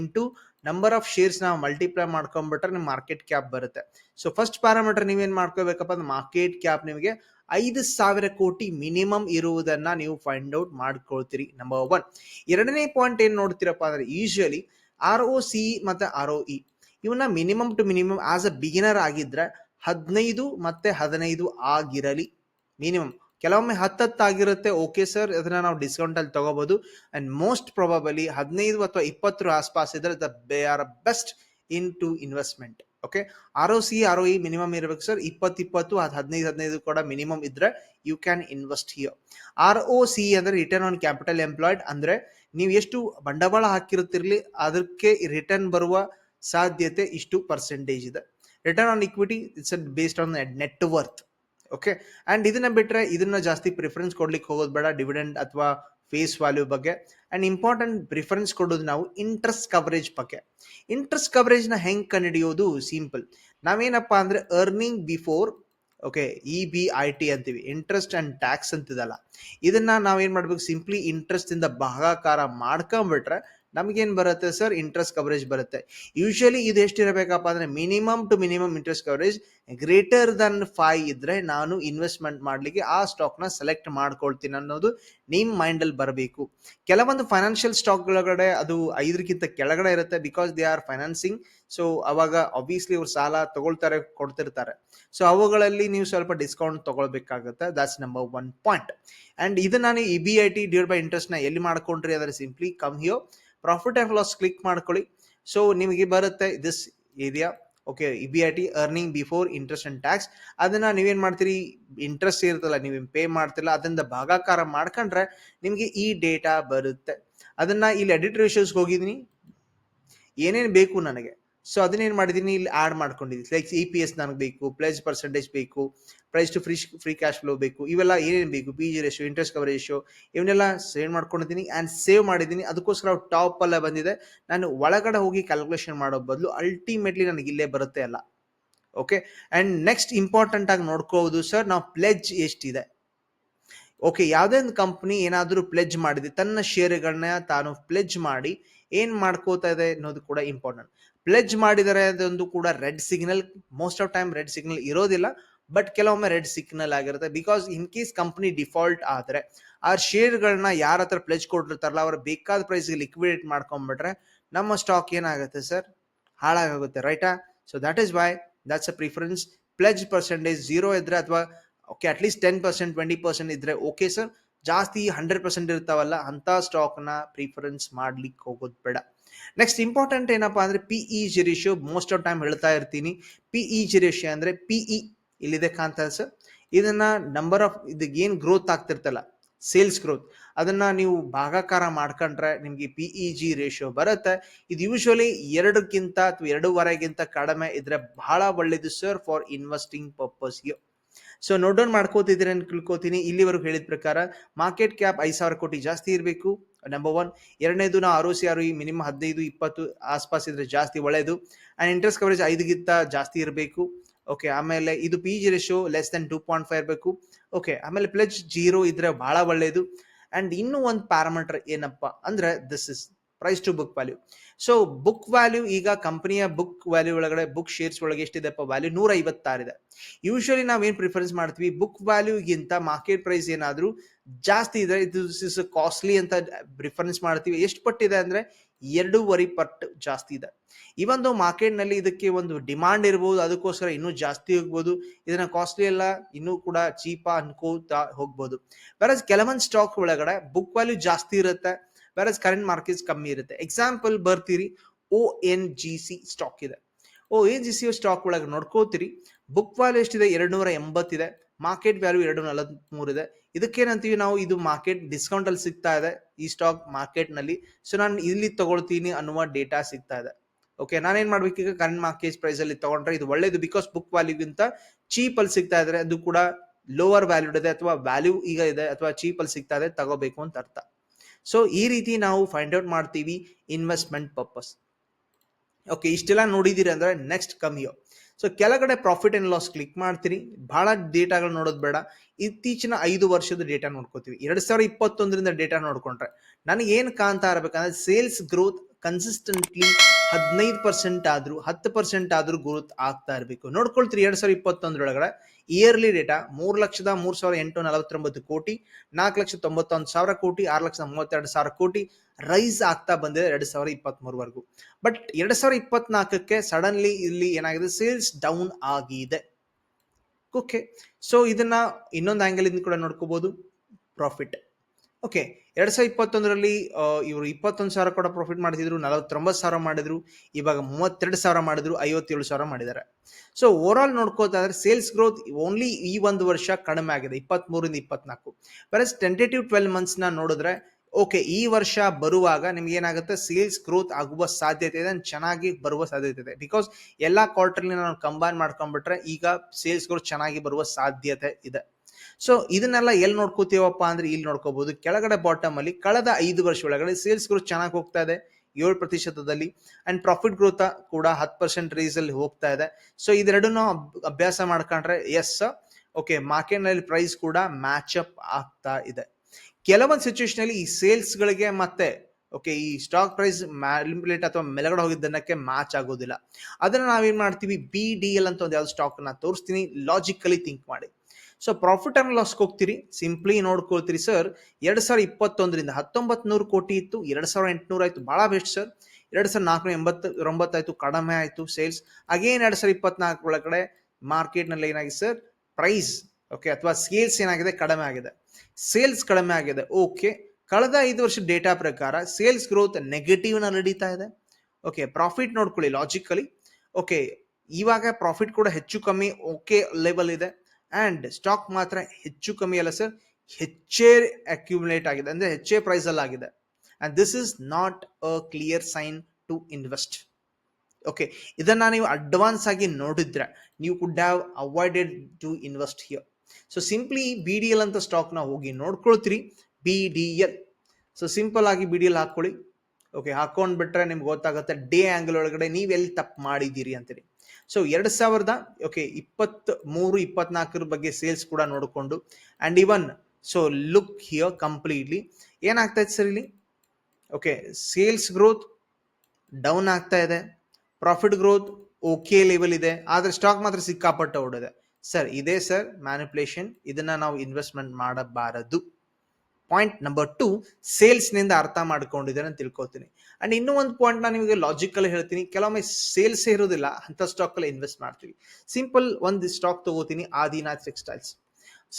Speaker 1: into number of shares ನಾವು ಮಲ್ಟಿಪ್ಲೈ ಮಾಡ್ಕೊಂಡ್ಬಿಟ್ರೆ ನಿಮ್ ಮಾರ್ಕೆಟ್ ಕ್ಯಾಪ್ ಬರುತ್ತೆ. ಸೊ ಫಸ್ಟ್ ಪ್ಯಾರಾಮೀಟರ್ ನೀವೇನ್ ಮಾಡ್ಕೋಬೇಕಪ್ಪ ಅಂದ್ರೆ ಮಾರ್ಕೆಟ್ ಕ್ಯಾಪ್ ನಿಮಗೆ ಐದು ಸಾವಿರ ಕೋಟಿ ಮಿನಿಮಮ್ ಇರುವುದನ್ನ ನೀವು ಫೈಂಡ್ ಔಟ್ ಮಾಡ್ಕೊಳ್ತೀರಿ ನಂಬರ್ ಒನ್ ಎರಡನೇ ಪಾಯಿಂಟ್ ಏನ್ ನೋಡ್ತೀರಪ್ಪ ಅಂದ್ರೆ ಯೂಶಲಿ ಆರ್ ಓ ಸಿ ಮತ್ತೆ ಆರ್ ಒ ಇ ಇವನ್ನ minimum to minimum as a beginner ಆಗಿದ್ರೆ ಹದಿನೈದು ಮತ್ತೆ ಹದಿನೈದು ಆಗಿರಲಿ. ಮಿನಿಮಮ್ ಕೆಲವೊಮ್ಮೆ ಹತ್ತತ್ತು ಆಗಿರುತ್ತೆ ಓಕೆ ಸರ್ ಅದನ್ನ ನಾವು ಡಿಸ್ಕೌಂಟ್ ಅಲ್ಲಿ ತಗೋಬಹುದು ಅಂಡ್ ಮೋಸ್ಟ್ ಪ್ರಾಬಬಲಿ ಹದಿನೈದು ಅಥವಾ ಇಪ್ಪತ್ತರ ಆಸ್ಪಾಸ್ ಇದ್ರೆ the bay are best into investment okay R O C R O E minimum ಇರಬೇಕು ಸರ್ ಇಪ್ಪತ್ತು ಇಪ್ಪತ್ತು ಅದು ಹದಿನೈದು ಹದಿನೈದು ಕೂಡ ಮಿನಿಮಮ್ ಇದ್ರೆ you can invest here R O C ಅಂದ್ರೆ ರಿಟರ್ನ್ ಆನ್ ಕ್ಯಾಪಿಟಲ್ ಎಂಪ್ಲಾಯ್ಡ್ ಅಂದ್ರೆ ನೀವು ಎಷ್ಟು ಬಂಡವಾಳ ಹಾಕಿರುತ್ತಿರಲಿ, ಅದಕ್ಕೆ ರಿಟರ್ನ್ ಬರುವ ಸಾಧ್ಯತೆ ಇಷ್ಟು ಪರ್ಸೆಂಟೇಜ್ ಇದೆ. Return on equity it's based on net worth okay and ಇದನ್ನ ಬಿಟ್ಟರೆ ಇದನ್ನ ಜಾಸ್ತಿ ಪ್ರಿಫರೆನ್ಸ್ ಕೊಡ್ಲಿಕ್ಕೆ ಹೋಗೋದು ಬೇಡ ಡಿವಿಡೆಂಡ್ ಅಥವಾ ಫೇಸ್ ವ್ಯಾಲ್ಯೂ ಬಗ್ಗೆ. ಅಂಡ್ ಇಂಪಾರ್ಟೆಂಟ್ ಪ್ರಿಫರೆನ್ಸ್ ಕೊಡೋದು ನಾವು ಇಂಟ್ರೆಸ್ಟ್ ಕವರೇಜ್ ಬಗ್ಗೆ. ಇಂಟ್ರೆಸ್ಟ್ ಕವರೇಜ್ನ ಹೆಂಗ್ ಕಂಡುಹಿಡಿಯೋದು? ಸಿಂಪಲ್ ನಾವೇನಪ್ಪ ಅಂದ್ರೆ earning before okay E B I T ಅಂತೀವಿ ಇಂಟ್ರೆಸ್ಟ್ ಅಂಡ್ ಟ್ಯಾಕ್ಸ್ ಅಂತಿದಲ್ಲ. ಇದನ್ನ ನಾವೇನು ಮಾಡ್ಬೇಕು? ಸಿಂಪ್ಲಿ ಇಂಟ್ರೆಸ್ಟಿಂದ ಭಾಗಾಕಾರ ಮಾಡ್ಕೊಂಡ್ಬಿಟ್ರೆ ನಮಗೇನು ಬರುತ್ತೆ ಸರ್? ಇಂಟ್ರೆಸ್ಟ್ ಕವರೇಜ್ ಬರುತ್ತೆ. ಯೂಶಲಿ ಇದು ಎಷ್ಟಿರಬೇಕಪ್ಪ ಅಂದರೆ minimum to minimum interest coverage greater than five ಇದ್ದರೆ ನಾನು ಇನ್ವೆಸ್ಟ್ಮೆಂಟ್ ಮಾಡಲಿಕ್ಕೆ ಆ ಸ್ಟಾಕ್ನ ಸೆಲೆಕ್ಟ್ ಮಾಡ್ಕೊಳ್ತೀನಿ ಅನ್ನೋದು ನಿಮ್ಮ ಮೈಂಡಲ್ಲಿ ಬರಬೇಕು. ಕೆಲವೊಂದು ಫೈನಾನ್ಷಿಯಲ್ ಸ್ಟಾಕ್ಗಳೊಳಗಡೆ ಅದು ಐದಕ್ಕಿಂತ ಕೆಳಗಡೆ ಇರುತ್ತೆ because they are financing so ಅವಾಗ ಆಬ್ವಿಯಸ್ಲಿ ಅವ್ರು ಸಾಲ ತಗೊಳ್ತಾರೆ, ಕೊಡ್ತಿರ್ತಾರೆ. ಸೊ ಅವುಗಳಲ್ಲಿ ನೀವು ಸ್ವಲ್ಪ discount ತಗೊಳ್ಬೇಕಾಗುತ್ತೆ. That's number one point and ಇದು ನಾನು E B I T ಡ್ಯೂರ್ by ಇಂಟ್ರೆಸ್ಟ್ನ ಎಲ್ಲಿ ಮಾಡ್ಕೊಂಡ್ರಿ ಅಂದರೆ simply come here profit and loss click ಮಾಡ್ಕೊಳ್ಳಿ. ಸೊ ನಿಮಗೆ ಬರುತ್ತೆ this area okay E B I T earning before interest and tax ಅದನ್ನು ನೀವೇನು ಮಾಡ್ತೀರಿ? ಇಂಟ್ರೆಸ್ಟ್ ಇರುತ್ತಲ್ಲ ನೀವು ಪೇ ಮಾಡ್ತಿಲ್ಲ ಅದರಿಂದ ಭಾಗಾಕಾರ ಮಾಡ್ಕೊಂಡ್ರೆ ನಿಮಗೆ ಈ ಡೇಟಾ ಬರುತ್ತೆ. ಅದನ್ನು ಇಲ್ಲಿ ಎಡಿಟ್ ರೇಷಿಯೋಸ್ಗೆ ಹೋಗಿದ್ದೀನಿ. ಏನೇನು ಬೇಕು ನನಗೆ? ಸೊ ಅದನ್ನೇನು ಮಾಡಿದ್ದೀನಿ ಇಲ್ಲಿ ಆಡ್ ಮಾಡ್ಕೊಂಡಿದ್ದೀನಿ ಲೈಕ್ ಇ ಪಿ ಎಸ್ ನನಗೆ ಬೇಕು ಪ್ಲೇಸ್ ಪರ್ಸೆಂಟೇಜ್ ಬೇಕು price to free free cash flow ಬೇಕು, ಇವೆಲ್ಲ ಏನೇನು ಬೇಕು? P G ratio interest cover ratio ಇವನ್ನೆಲ್ಲ ಸೇವ್ ಮಾಡ್ಕೊಂಡಿದ್ದೀನಿ ಆ್ಯಂಡ್ ಸೇವ್ ಮಾಡಿದ್ದೀನಿ ಅದಕ್ಕೋಸ್ಕರ ಟಾಪ್ ಅಲ್ಲೇ ಬಂದಿದೆ. ನಾನು ಒಳಗಡೆ ಹೋಗಿ ಕ್ಯಾಲ್ಕುಲೇಷನ್ ಮಾಡೋ ಬದಲು ಅಲ್ಟಿಮೇಟ್ಲಿ ನನಗೆ ಇಲ್ಲೇ ಬರುತ್ತೆ ಅಲ್ಲ. ಓಕೆ ಆ್ಯಂಡ್ ನೆಕ್ಸ್ಟ್ ಇಂಪಾರ್ಟೆಂಟ್ ಆಗಿ ನೋಡ್ಕೋಬಹುದು ಸರ್ ನಾವು ಪ್ಲೆಜ್ ಎಷ್ಟಿದೆ? ಓಕೆ ಯಾವುದೇ ಒಂದು ಕಂಪ್ನಿ ಏನಾದರೂ ಪ್ಲೆಜ್ ಮಾಡಿದೆ, ತನ್ನ ಷೇರುಗಳನ್ನ ತಾನು ಪ್ಲೆಜ್ ಮಾಡಿ, ಏನು ಮಾಡ್ಕೋತಾ ಇದೆ ಅನ್ನೋದು ಕೂಡ ಇಂಪಾರ್ಟೆಂಟ್ ಪ್ಲೆಜ್ ಮಾಡಿದರೆ ಅದೊಂದು ಕೂಡ red signal most of time red signal ಇರೋದಿಲ್ಲ ಬಟ್ ಕೆಲವೊಮ್ಮೆ ರೆಡ್ ಸಿಗ್ನಲ್ ಆಗಿರುತ್ತೆ. Because in case company default ಆದರೆ, ಆ ಶೇರ್ಗಳನ್ನ ಯಾರ ಹತ್ರ ಪ್ಲೆಜ್ ಕೊಟ್ಟಿರ್ತಾರಲ್ಲ, ಅವ್ರ ಬೇಕಾದ ಪ್ರೈಸ್ಗೆ ಲಿಕ್ವಿಡೇಟ್ ಮಾಡ್ಕೊಂಡ್ಬಿಟ್ರೆ ನಮ್ಮ ಸ್ಟಾಕ್ ಏನಾಗುತ್ತೆ ಸರ್ ಹಾಳಾಗುತ್ತೆ ರೈಟಾ so that is why that's a preference pledge percentage zero ಇದ್ರೆ ಅಥವಾ okay at least ten percent twenty percent ಇದ್ರೆ ಓಕೆ ಸರ್ ಜಾಸ್ತಿ ಹಂಡ್ರೆಡ್ ಪರ್ಸೆಂಟ್ ಇರ್ತಾವಲ್ಲ ಅಂತ ಸ್ಟಾಕ್ನ ಪ್ರಿಫರೆನ್ಸ್ ಮಾಡ್ಲಿಕ್ಕೆ ಹೋಗೋದು ಬೇಡ. ನೆಕ್ಸ್ಟ್ ಇಂಪಾರ್ಟೆಂಟ್ ಏನಪ್ಪಾ ಅಂದ್ರೆ P E G ratio most of time ಹೇಳ್ತಾ ಇರ್ತೀನಿ. ಪಿ ಇ ಜಿ ರೇಷಿಯೋ ಅಂದ್ರೆ ಪಿ ಇ ಇಲ್ಲಿದೆ ಕಾಣ್ತದೆ ಸರ್ ಇದನ್ನ ನಂಬರ್ ಆಫ್ ಇದಕ್ಕೆ ಏನು ಗ್ರೋತ್ ಆಗ್ತಿರ್ತಲ್ಲ? ಸೇಲ್ಸ್ ಗ್ರೋತ್ ಅದನ್ನ ನೀವು ಭಾಗಾಕಾರ ಮಾಡ್ಕೊಂಡ್ರೆ ನಿಮ್ಗೆ ಪಿ ಇ ಜಿ ರೇಷಿಯೋ ಬರುತ್ತೆ. ಇದು ಯೂಶ್ವಲಿ ಎರಡಕ್ಕಿಂತ ಅಥವಾ ಎರಡೂವರೆಗಿಂತ ಕಡಿಮೆ ಇದ್ರೆ ಬಹಳ ಒಳ್ಳೇದು ಸರ್ ಫಾರ್ ಇನ್ವೆಸ್ಟಿಂಗ್ ಪರ್ಪಸ್ಗೆ ಸೊ ನೋಟ್ ಡೌನ್ ಮಾಡ್ಕೋತಿದ್ರೆ ಅಂತ ತಿಳ್ಕೊತೀನಿ. ಇಲ್ಲಿವರೆಗೂ ಹೇಳಿದ ಪ್ರಕಾರ ಮಾರ್ಕೆಟ್ ಕ್ಯಾಪ್ ಐದು ಸಾವಿರ ಕೋಟಿ ಜಾಸ್ತಿ ಇರಬೇಕು. ನಂಬರ್ ಒನ್ ಎರಡನೇದು, ನಾವು ಆರ್ ಸಿ ಆರು ಈ ಮಿನಿಮಮ್ ಹದಿನೈದು, ಇಪ್ಪತ್ತು ಆಸ್ಪಾಸ್ ಇದ್ರೆ ಜಾಸ್ತಿ ಒಳ್ಳೆಯದು ಆ್ಯಂಡ್ ಇಂಟ್ರೆಸ್ಟ್ ಕವರೇಜ್ ಐದುಗಿಂತ ಜಾಸ್ತಿ ಇರಬೇಕು. ಓಕೆ ಆಮೇಲೆ ಇದು P G ratio less than two point five ಇರಬೇಕು. ಓಕೆ ಆಮೇಲೆ ಪ್ಲಜ್ ಜೀರೋ ಇದ್ರೆ ಭಾಳ ಒಳ್ಳೆಯದು ಆ್ಯಂಡ್ ಇನ್ನೂ ಒಂದು ಪ್ಯಾರಾಮೀಟರ್ ಏನಪ್ಪ ಅಂದ್ರೆ this is price to book value so book value ಈಗ ಕಂಪನಿಯ ಬುಕ್ ವ್ಯಾಲ್ಯೂ ಒಳಗಡೆ ಬುಕ್ ಶೇರ್ಸ್ ಒಳಗೆ ಎಷ್ಟಿದೆಪ್ಪ ವ್ಯಾಲ್ಯೂ ನೂರ ಐವತ್ತಾರಿದೆ ಯೂಶಲಿ ನಾವೇನು ಪ್ರಿಫರೆನ್ಸ್ ಮಾಡ್ತೀವಿ? ಬುಕ್ ವ್ಯಾಲ್ಯೂಗಿಂತ ಮಾರ್ಕೆಟ್ ಪ್ರೈಸ್ ಏನಾದರೂ ಜಾಸ್ತಿ ಇದೆ ಇದು ಇಸ್ ಕಾಸ್ಟ್ಲಿ ಅಂತ ಪ್ರಿಫರೆನ್ಸ್ ಮಾಡ್ತೀವಿ. ಎಷ್ಟು ಪಟ್ಟಿದೆ ಅಂದ್ರೆ ಎರಡೂವರೆ ಪಟ್ಟು ಜಾಸ್ತಿ ಇದೆ. ಇವೊಂದು ಮಾರ್ಕೆಟ್ನಲ್ಲಿ ಇದಕ್ಕೆ ಒಂದು ಡಿಮಾಂಡ್ ಇರಬಹುದು ಅದಕ್ಕೋಸ್ಕರ ಇನ್ನೂ ಜಾಸ್ತಿ ಹೋಗ್ಬೋದು. ಇದನ್ನ ಕಾಸ್ಟ್ಲಿ ಎಲ್ಲ ಇನ್ನೂ ಕೂಡ ಚೀಪ ಅನ್ಕೋತಾ ಹೋಗ್ಬೋದು. ಬೇರೆ ಕೆಲವೊಂದು ಸ್ಟಾಕ್ ಒಳಗಡೆ ಬುಕ್ ವ್ಯಾಲ್ಯೂ ಜಾಸ್ತಿ ಇರುತ್ತೆ. ಬೇರೆ ಕರೆಂಟ್ ಮಾರ್ಕೆಟ್ಸ್ ಕಮ್ಮಿ ಇರುತ್ತೆ. ಎಕ್ಸಾಂಪಲ್ ಬರ್ತೀರಿ O N G C stock ಇದೆ. O N G C stock ಒಳಗೆ ನೋಡ್ಕೋತೀರಿ ಬುಕ್ ವ್ಯಾಲ್ಯೂ ಎಷ್ಟಿದೆ? ಎರಡು ನೂರ ಎಂಬತ್ತಿದೆ ಮಾರ್ಕೆಟ್ ವ್ಯಾಲ್ಯೂ ಎರಡು ನಲವತ್ಮೂರು ಇದೆ. ಇದಕ್ಕೇನಂತೀವಿ ನಾವು? ಇದು ಮಾರ್ಕೆಟ್ ಡಿಸ್ಕೌಂಟ್ ಅಲ್ಲಿ ಸಿಗ್ತಾ ಇದೆ ಈ ಸ್ಟಾಕ್ ಮಾರ್ಕೆಟ್ನಲ್ಲಿ. ಸೊ ನಾನು ಇಲ್ಲಿ ತಗೊಳ್ತೀನಿ ಅನ್ನುವ ಡೇಟಾ ಸಿಗ್ತಾ ಇದೆ. ಓಕೆ ನಾನೇನ್ ಮಾಡ್ಬೇಕು ಈಗ? ಕರೆಂಟ್ ಮಾರ್ಕೆಟ್ ಪ್ರೈಸ್ ಅಲ್ಲಿ ತಗೊಂಡ್ರೆ ಇದು ಒಳ್ಳೇದು ಬಿಕಾಸ್ ಬುಕ್ ವ್ಯಾಲ್ಯೂಗಿಂತ ಚೀಪ್ ಅಲ್ಲಿ ಸಿಗ್ತಾ ಇದ್ರೆ ಅದು ಕೂಡ ಲೋವರ್ ವ್ಯಾಲ್ಯೂಡ್ ಇದೆ ಅಥವಾ ವ್ಯಾಲ್ಯೂ ಈಗ ಇದೆ ಅಥವಾ ಚೀಪ್ ಅಲ್ಲಿ ಸಿಗ್ತಾ ಇದೆ, ತಗೋಬೇಕು ಅಂತ ಅರ್ಥ. ಸೊ ಈ ರೀತಿ ನಾವು ಫೈಂಡ್ ಔಟ್ ಮಾಡ್ತೀವಿ ಇನ್ವೆಸ್ಟ್ಮೆಂಟ್ ಪರ್ಪಸ್ ಓಕೆ ಇಷ್ಟೆಲ್ಲ ನೋಡಿದೀರಿ ಅಂದ್ರೆ ನೆಕ್ಸ್ಟ್ ಕಮಿಯೋ ಸೊ ಕೆಳಗಡೆ ಪ್ರಾಫಿಟ್ ಅಂಡ್ ಲಾಸ್ ಕ್ಲಿಕ್ ಮಾಡ್ತೀರಿ. ಬಹಳ ಡೇಟಾಗಳು ನೋಡೋದು ಬೇಡ. ಇತ್ತೀಚಿನ ಐದು ವರ್ಷದ ಡೇಟಾ ನೋಡ್ಕೋತೀವಿ. ಎರಡು ಸಾವಿರ ಇಪ್ಪತ್ತೊಂದರಿಂದ ಡೇಟಾ ನೋಡ್ಕೊಂಡ್ರೆ ನನಗೆ ಏನು ಕಾಣ್ತಾ ಇರಬೇಕಂದ್ರೆ ಸೇಲ್ಸ್ ಗ್ರೋತ್ ಕನ್ಸಿಸ್ಟೆಂಟ್ಲಿ ಹದಿನೈದು ಪರ್ಸೆಂಟ್ ಆದರೂ, ಹತ್ತು ಪರ್ಸೆಂಟ್ ಆದರೂ ಗ್ರೋತ್ ಆಗ್ತಾ ಇರಬೇಕು. ನೋಡ್ಕೊಳ್ತೀರಿ ಎರಡು ಸಾವಿರ ಇಪ್ಪತ್ತೊಂದರೊಳಗಡೆ. ಇಯರ್ಲಿ ಡೇಟಾ ಮೂರು ಲಕ್ಷದ ಮೂರ್ ಸಾವಿರದ ಎಂಟು ನಲವತ್ತೊಂಬತ್ತು ಕೋಟಿ, ನಾಲ್ಕು ಲಕ್ಷದ ತೊಂಬತ್ತೊಂದು ಸಾವಿರ ಕೋಟಿ, ಆರು ಲಕ್ಷದ ಮೂವತ್ತೆರಡು ಸಾವಿರ ಕೋಟಿ ರೈಸ್ ಆಗ್ತಾ ಬಂದಿದೆ ಎರಡು ಸಾವಿರದ ಇಪ್ಪತ್ತ್ ಮೂರವರೆಗೂ ಬಟ್ ಎರಡ್ ಸಾವಿರದ ಇಪ್ಪತ್ನಾಲ್ಕಕ್ಕೆ ಸಡನ್ಲಿ ಇಲ್ಲಿ ಏನಾಗಿದೆ? ಸೇಲ್ಸ್ ಡೌನ್ ಆಗಿದೆ. ಓಕೆ ಸೊ ಇದನ್ನ ಇನ್ನೊಂದು ಆಂಗಲ್ ಇಂದ ಕೂಡ ನೋಡ್ಕೋಬಹುದು ಪ್ರಾಫಿಟ್ ಓಕೆ ಎರಡ್ ಸಾವಿರ ಇಪ್ಪತ್ತೊಂದರಲ್ಲಿ ಇವರು ಇಪ್ಪತ್ತೊಂದು ಸಾವಿರ ಕೂಡ ಪ್ರಾಫಿಟ್ ಮಾಡ್ತಿದ್ರು, ನಲವತ್ತೊಂಬತ್ತು ಸಾವಿರ ಮಾಡಿದ್ರು, ಇವಾಗ ಮೂವತ್ತೆರಡು ಸಾವಿರ ಮಾಡಿದ್ರು, ಐವತ್ತೇಳು ಸಾವಿರ ಮಾಡಿದ್ದಾರೆ. ಸೊ ಓವರ್ ಆಲ್ ನೋಡ್ಕೋತಾದ್ರೆ ಸೇಲ್ಸ್ ಗ್ರೋತ್ ಓನ್ಲಿ ಈ ಒಂದು ವರ್ಷ ಕಡಿಮೆ ಆಗಿದೆ ಇಪ್ಪತ್ತ್ಮೂರಿಂದ ಇಪ್ಪತ್ನಾಲ್ಕು. ಬರಸ್ ಟೆಂಟೇಟಿವ್ ಟ್ವೆಲ್ ಮಂತ್ಸ್ನ ನೋಡಿದ್ರೆ ಓಕೆ ಈ ವರ್ಷ ಬರುವಾಗ ನಿಮ್ಗೆ ಏನಾಗುತ್ತೆ ಸೇಲ್ಸ್ ಗ್ರೋತ್ ಆಗುವ ಸಾಧ್ಯತೆ ಇದೆ, ಚೆನ್ನಾಗಿ ಬರುವ ಸಾಧ್ಯತೆ ಇದೆ. ಬಿಕಾಸ್ ಎಲ್ಲಾ ಕ್ವಾರ್ಟರ್ಲಿ ನಾವು ಕಂಬೈನ್ ಮಾಡ್ಕೊಂಡ್ಬಿಟ್ರೆ ಈಗ ಸೇಲ್ಸ್ ಗ್ರೋತ್ ಚೆನ್ನಾಗಿ ಬರುವ ಸಾಧ್ಯತೆ ಇದೆ. ಸೊ ಇದನ್ನೆಲ್ಲ ಎಲ್ಲಿ ನೋಡ್ಕೋತೀವಪ್ಪ ಅಂದ್ರೆ ಇಲ್ಲಿ ನೋಡ್ಕೋಬಹುದು ಕೆಳಗಡೆ ಬಾಟಮ್ ಅಲ್ಲಿ ಕಳೆದ ಐದು ವರ್ಷ ಒಳಗಡೆ ಸೇಲ್ಸ್ ಗ್ರೋತ್ ಚೆನ್ನಾಗಿ ಹೋಗ್ತಾ ಇದೆ, ಏಳು ಪ್ರತಿಶತದಲ್ಲಿ ಅಂಡ್ ಪ್ರಾಫಿಟ್ ಗ್ರೋತ್ ಕೂಡ ಹತ್ತು ಪರ್ಸೆಂಟ್ ರೇಸ್ ಅಲ್ಲಿ ಹೋಗ್ತಾ ಇದೆ. ಸೊ ಇದೆರಡೂ ಅಭ್ಯಾಸ ಮಾಡ್ಕೊಂಡ್ರೆ ಎಸ್ ಓಕೆ ಮಾರ್ಕೆಟ್ನಲ್ಲಿ ಪ್ರೈಸ್ ಕೂಡ ಮ್ಯಾಚ್ ಅಪ್ ಆಗ್ತಾ ಇದೆ. ಕೆಲವೊಂದು ಸಿಚುವೇಶನ್ ಅಲ್ಲಿ ಈ ಸೇಲ್ಸ್ ಗಳಿಗೆ ಮತ್ತೆ ಓಕೆ ಈ ಸ್ಟಾಕ್ ಪ್ರೈಸ್ ಲಿಮಿಟ್ ಅಥವಾ ಮೆಲಗಡೆ ಹೋಗಿದ್ದನ್ನಕ್ಕೆ ಮ್ಯಾಚ್ ಆಗೋದಿಲ್ಲ. ಅದನ್ನ ನಾವೇನ್ ಮಾಡ್ತೀವಿ? ಬಿ ಡಿ ಎಲ್ ಅಂತ ಒಂದು ಯಾವ್ದು ಸ್ಟಾಕ್ನ ತೋರಿಸ್ತೀನಿ ಲಾಜಿಕಲಿ ಥಿಂಕ್ ಮಾಡಿ. ಸೊ ಪ್ರಾಫಿಟ್ ಅಂಡ್ ಲಾಸ್ಗೆ ಹೋಗ್ತೀರಿ. ಸಿಂಪ್ಲಿ ನೋಡ್ಕೊಳ್ತೀರಿ ಸರ್ ಎರಡು ಸಾವಿರ ಇಪ್ಪತ್ತೊಂದರಿಂದ ಹತ್ತೊಂಬತ್ತು ನೂರು ಕೋಟಿ ಇತ್ತು. ಎರಡ್ ಸಾವಿರದ ಎಂಟುನೂರ ಆಯ್ತು. ಭಾಳ ಬೆಸ್ಟ್ ಸರ್ ಎರಡು ಸಾವಿರದ ನಾಲ್ಕುನೂರ ಎಂಬತ್ತು ಒಂಬತ್ತಾಯ್ತು ಕಡಿಮೆ ಆಯಿತು ಸೇಲ್ಸ್ ಅಗೇನ್ ಎರಡು ಸಾವಿರ ಇಪ್ಪತ್ನಾಲ್ಕು ಒಳಗಡೆ ಮಾರ್ಕೆಟ್ನಲ್ಲಿ ಏನಾಗಿದೆ ಸರ್ ಪ್ರೈಸ್ ಓಕೆ ಅಥವಾ ಸೇಲ್ಸ್ ಏನಾಗಿದೆ? ಕಡಿಮೆ ಆಗಿದೆ. ಸೇಲ್ಸ್ ಕಡಿಮೆ ಆಗಿದೆ. ಓಕೆ ಕಳೆದ ಐದು ವರ್ಷ ಡೇಟಾ ಪ್ರಕಾರ ಸೇಲ್ಸ್ ಗ್ರೋತ್ ನೆಗೆಟಿವ್ನ ನಡೀತಾ ಇದೆ. ಓಕೆ ಪ್ರಾಫಿಟ್ ನೋಡ್ಕೊಳ್ಳಿ ಲಾಜಿಕಲಿ ಓಕೆ ಇವಾಗ ಪ್ರಾಫಿಟ್ ಕೂಡ ಹೆಚ್ಚು ಕಮ್ಮಿ ಓಕೆ ಲೆವೆಲ್ ಇದೆ. ಅಂಡ್ ಸ್ಟಾಕ್ ಮಾತ್ರ ಹೆಚ್ಚು ಕಮ್ಮಿ ಅಲ್ಲ ಸರ್ ಹೆಚ್ಚೇ ಅಕ್ಯುಮುಲೇಟ್ ಆಗಿದೆ. ಅಂದರೆ ಹೆಚ್ಚೇ ಪ್ರೈಸ್ ಅಲ್ಲಿ ಆಗಿದೆ. And this is not a clear sign to invest okay ಇದನ್ನು ನೀವು ಅಡ್ವಾನ್ಸ್ ಆಗಿ ನೋಡಿದ್ರೆ ನೀವು could have avoided to invest here so simply B D L ಅಂತ ಸ್ಟಾಕ್ನ ಹೋಗಿ ನೋಡ್ಕೊಳ್ತೀರಿ. B D L so simple ಆಗಿ ಬಿ ಡಿ ಎಲ್ ಹಾಕೊಳ್ಳಿ ಓಕೆ ಹಾಕೊಂಡ್ಬಿಟ್ರೆ ನಿಮ್ಗೆ ಗೊತ್ತಾಗುತ್ತೆ. ಡೇ ಆ್ಯಂಗಲ್ ಒಳಗಡೆ ನೀವೆಲ್ಲಿ ತಪ್ಪು ಮಾಡಿದ್ದೀರಿ ಅಂತೇಳಿ ಸೊ ಎರಡು ಸಾವಿರದ ಓಕೆ ಇಪ್ಪತ್ತ್ ಮೂರು ಇಪ್ಪತ್ನಾಲ್ಕರ ಬಗ್ಗೆ ಸೇಲ್ಸ್ ಕೂಡ ನೋಡಿಕೊಂಡು and even so look here completely ಏನಾಗ್ತಾ ಇದೆ ಸರ್ ಇಲ್ಲಿ? ಓಕೆ ಸೇಲ್ಸ್ ಗ್ರೋತ್ ಡೌನ್ ಆಗ್ತಾ ಇದೆ. ಪ್ರಾಫಿಟ್ ಗ್ರೋತ್ ಓಕೆ ಲೆವೆಲ್ ಇದೆ. ಆದರೆ ಸ್ಟಾಕ್ ಮಾತ್ರ ಸಿಕ್ಕಾಪಟ್ಟೆ ಓಡಿದೆ. ಸರ್ ಇದೇ ಸರ್ ಮ್ಯಾನಿಪುಲೇಷನ್ ಇದನ್ನ ನಾವು ಇನ್ವೆಸ್ಟ್ಮೆಂಟ್ ಮಾಡಬಾರದು. ಪಾಯಿಂಟ್ ನಂಬರ್ ಟು ಸೇಲ್ಸ್ನಿಂದ ಅರ್ಥ ಮಾಡ್ಕೊಂಡಿದ್ದಾರೆ ಅಂತ ತಿಳ್ಕೊತೀನಿ. ಅಂಡ್ ಇನ್ನೂ ಒಂದು ಪಾಯಿಂಟ್ ನಾನು ನಿಮಗೆ ಲಾಜಿಕಲ್ ಹೇಳ್ತೀನಿ. ಕೆಲವೊಮ್ಮೆ ಸೇಲ್ಸ್ ಇರೋದಿಲ್ಲ ಅಂತ ಸ್ಟಾಕ್ ಅಲ್ಲಿ ಇನ್ವೆಸ್ಟ್ ಮಾಡ್ತೀವಿ. ಸಿಂಪಲ್ ಒಂದು ಸ್ಟಾಕ್ ತಗೋತೀನಿ ಆದಿನಾಥ್ ಟೆಕ್ಸ್ಟೈಲ್ಸ್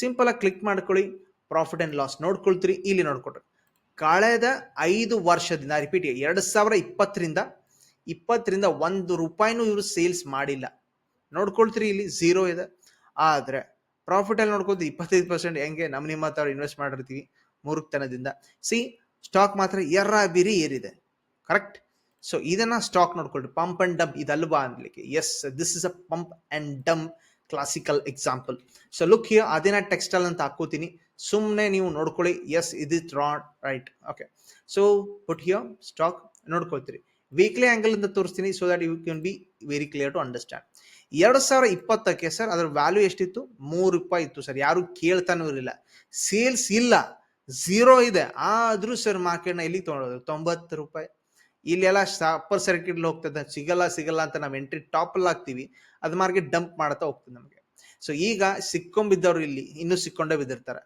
Speaker 1: ಸಿಂಪಲ್ ಆಗಿ ಕ್ಲಿಕ್ ಮಾಡ್ಕೊಳ್ಳಿ ಪ್ರಾಫಿಟ್ ಅಂಡ್ ಲಾಸ್ ನೋಡ್ಕೊಳ್ತೀರಿ, ಇಲ್ಲಿ ನೋಡ್ಕೊಟ್ರೆ. ಕಳೆದ ಐದು ವರ್ಷದಿಂದ ರಿಪೀಟ್ ಎರಡು ಸಾವಿರ ಇಪ್ಪತ್ತರಿಂದ ಇಪ್ಪತ್ತರಿಂದ ಒಂದು ರೂಪಾಯಿನೂ ಇವರು ಸೇಲ್ಸ್ ಮಾಡಿಲ್ಲ. ನೋಡ್ಕೊಳ್ತೀರಿ ಇಲ್ಲಿ ಝೀರೋ ಇದೆ. ಆದ್ರೆ ಪ್ರಾಫಿಟ್ ಅಲ್ಲಿ ನೋಡ್ಕೊಳ್ತೀವಿ ಇಪ್ಪತ್ತೈದು ಪರ್ಸೆಂಟ್ ಹೆಂಗೆ ನಮ್ಮ ನಿಮ್ಮ ಹತ್ರ ಇನ್ವೆಸ್ಟ್ ಮಾಡಿರ್ತೀವಿ, ಮೂರ್ಖತನದಿಂದ. ಸಿ ಸ್ಟಾಕ್ ಮಾತ್ರ ಎರ್ರ ಬಿರಿ ಏರಿದೆ. ಕರೆಕ್ಟ್ ಸೊ ಇದನ್ನ ಸ್ಟಾಕ್ ನೋಡ್ಕೊಳ್ರಿ. ಪಂಪ್ ಅಂಡ್ ಡಂಪ್ ಇದಲ್ವಾ ಅನ್ಲಿಕ್ಕೆ. Yes this is a pump and dump classical example so look here ಅದೇನ ಟೆಕ್ಸ್ಟೈಲ್ ಅಂತ ಹಾಕೋತೀನಿ. ಸುಮ್ಮನೆ ನೀವು ನೋಡ್ಕೊಳ್ಳಿ. Yes it is rot right okay so put here stock ನೋಡ್ಕೊಳ್ತೀರಿ. Weekly angle ಅಂತ ತೋರಿಸ್ತೀನಿ so that you can be very clear to understand ಎರಡು ಸಾವಿರ ಇಪ್ಪತ್ತಕ್ಕೆ ಸರ್ ಅದರ ವ್ಯಾಲ್ಯೂ ಎಷ್ಟಿತ್ತು? ಮೂರು ರೂಪಾಯಿ ಇತ್ತು ಸರ್ ಯಾರು ಕೇಳ್ತಾನೂ ಇರಲಿಲ್ಲ. ಸೇಲ್ಸ್ ಇಲ್ಲ. ಝೀರೋ ಇದೆ. ಆದ್ರೂ ಸರ್ ಮಾರ್ಕೆಟ್ನ ಎಲ್ಲಿ ತೊಗೊಳೋದು ತೊಂಬತ್ತು ರೂಪಾಯಿ. ಇಲ್ಲೆಲ್ಲ ಅಪ್ಪರ್ ಸರ್ಕಿಟ್ ಹೋಗ್ತದೆ, ಸಿಗಲ್ಲ ಸಿಗಲ್ಲ ಅಂತ ನಾವು ಎಂಟ್ರಿ ಟಾಪ್ ಅಲ್ಲಿ ಹಾಕ್ತಿವಿ, ಅದು ಮಾರ್ಗೆ ಡಂಪ್ ಮಾಡ್ತಾ ಹೋಗ್ತದೆ ನಮಗೆ. ಸೊ ಈಗ ಸಿಕ್ಕೊಂಬಿದ್ದವ್ರು ಇಲ್ಲಿ, ಇನ್ನೂ ಸಿಕ್ಕೊಂಡೇ ಬಿದ್ದಿರ್ತಾರೆ.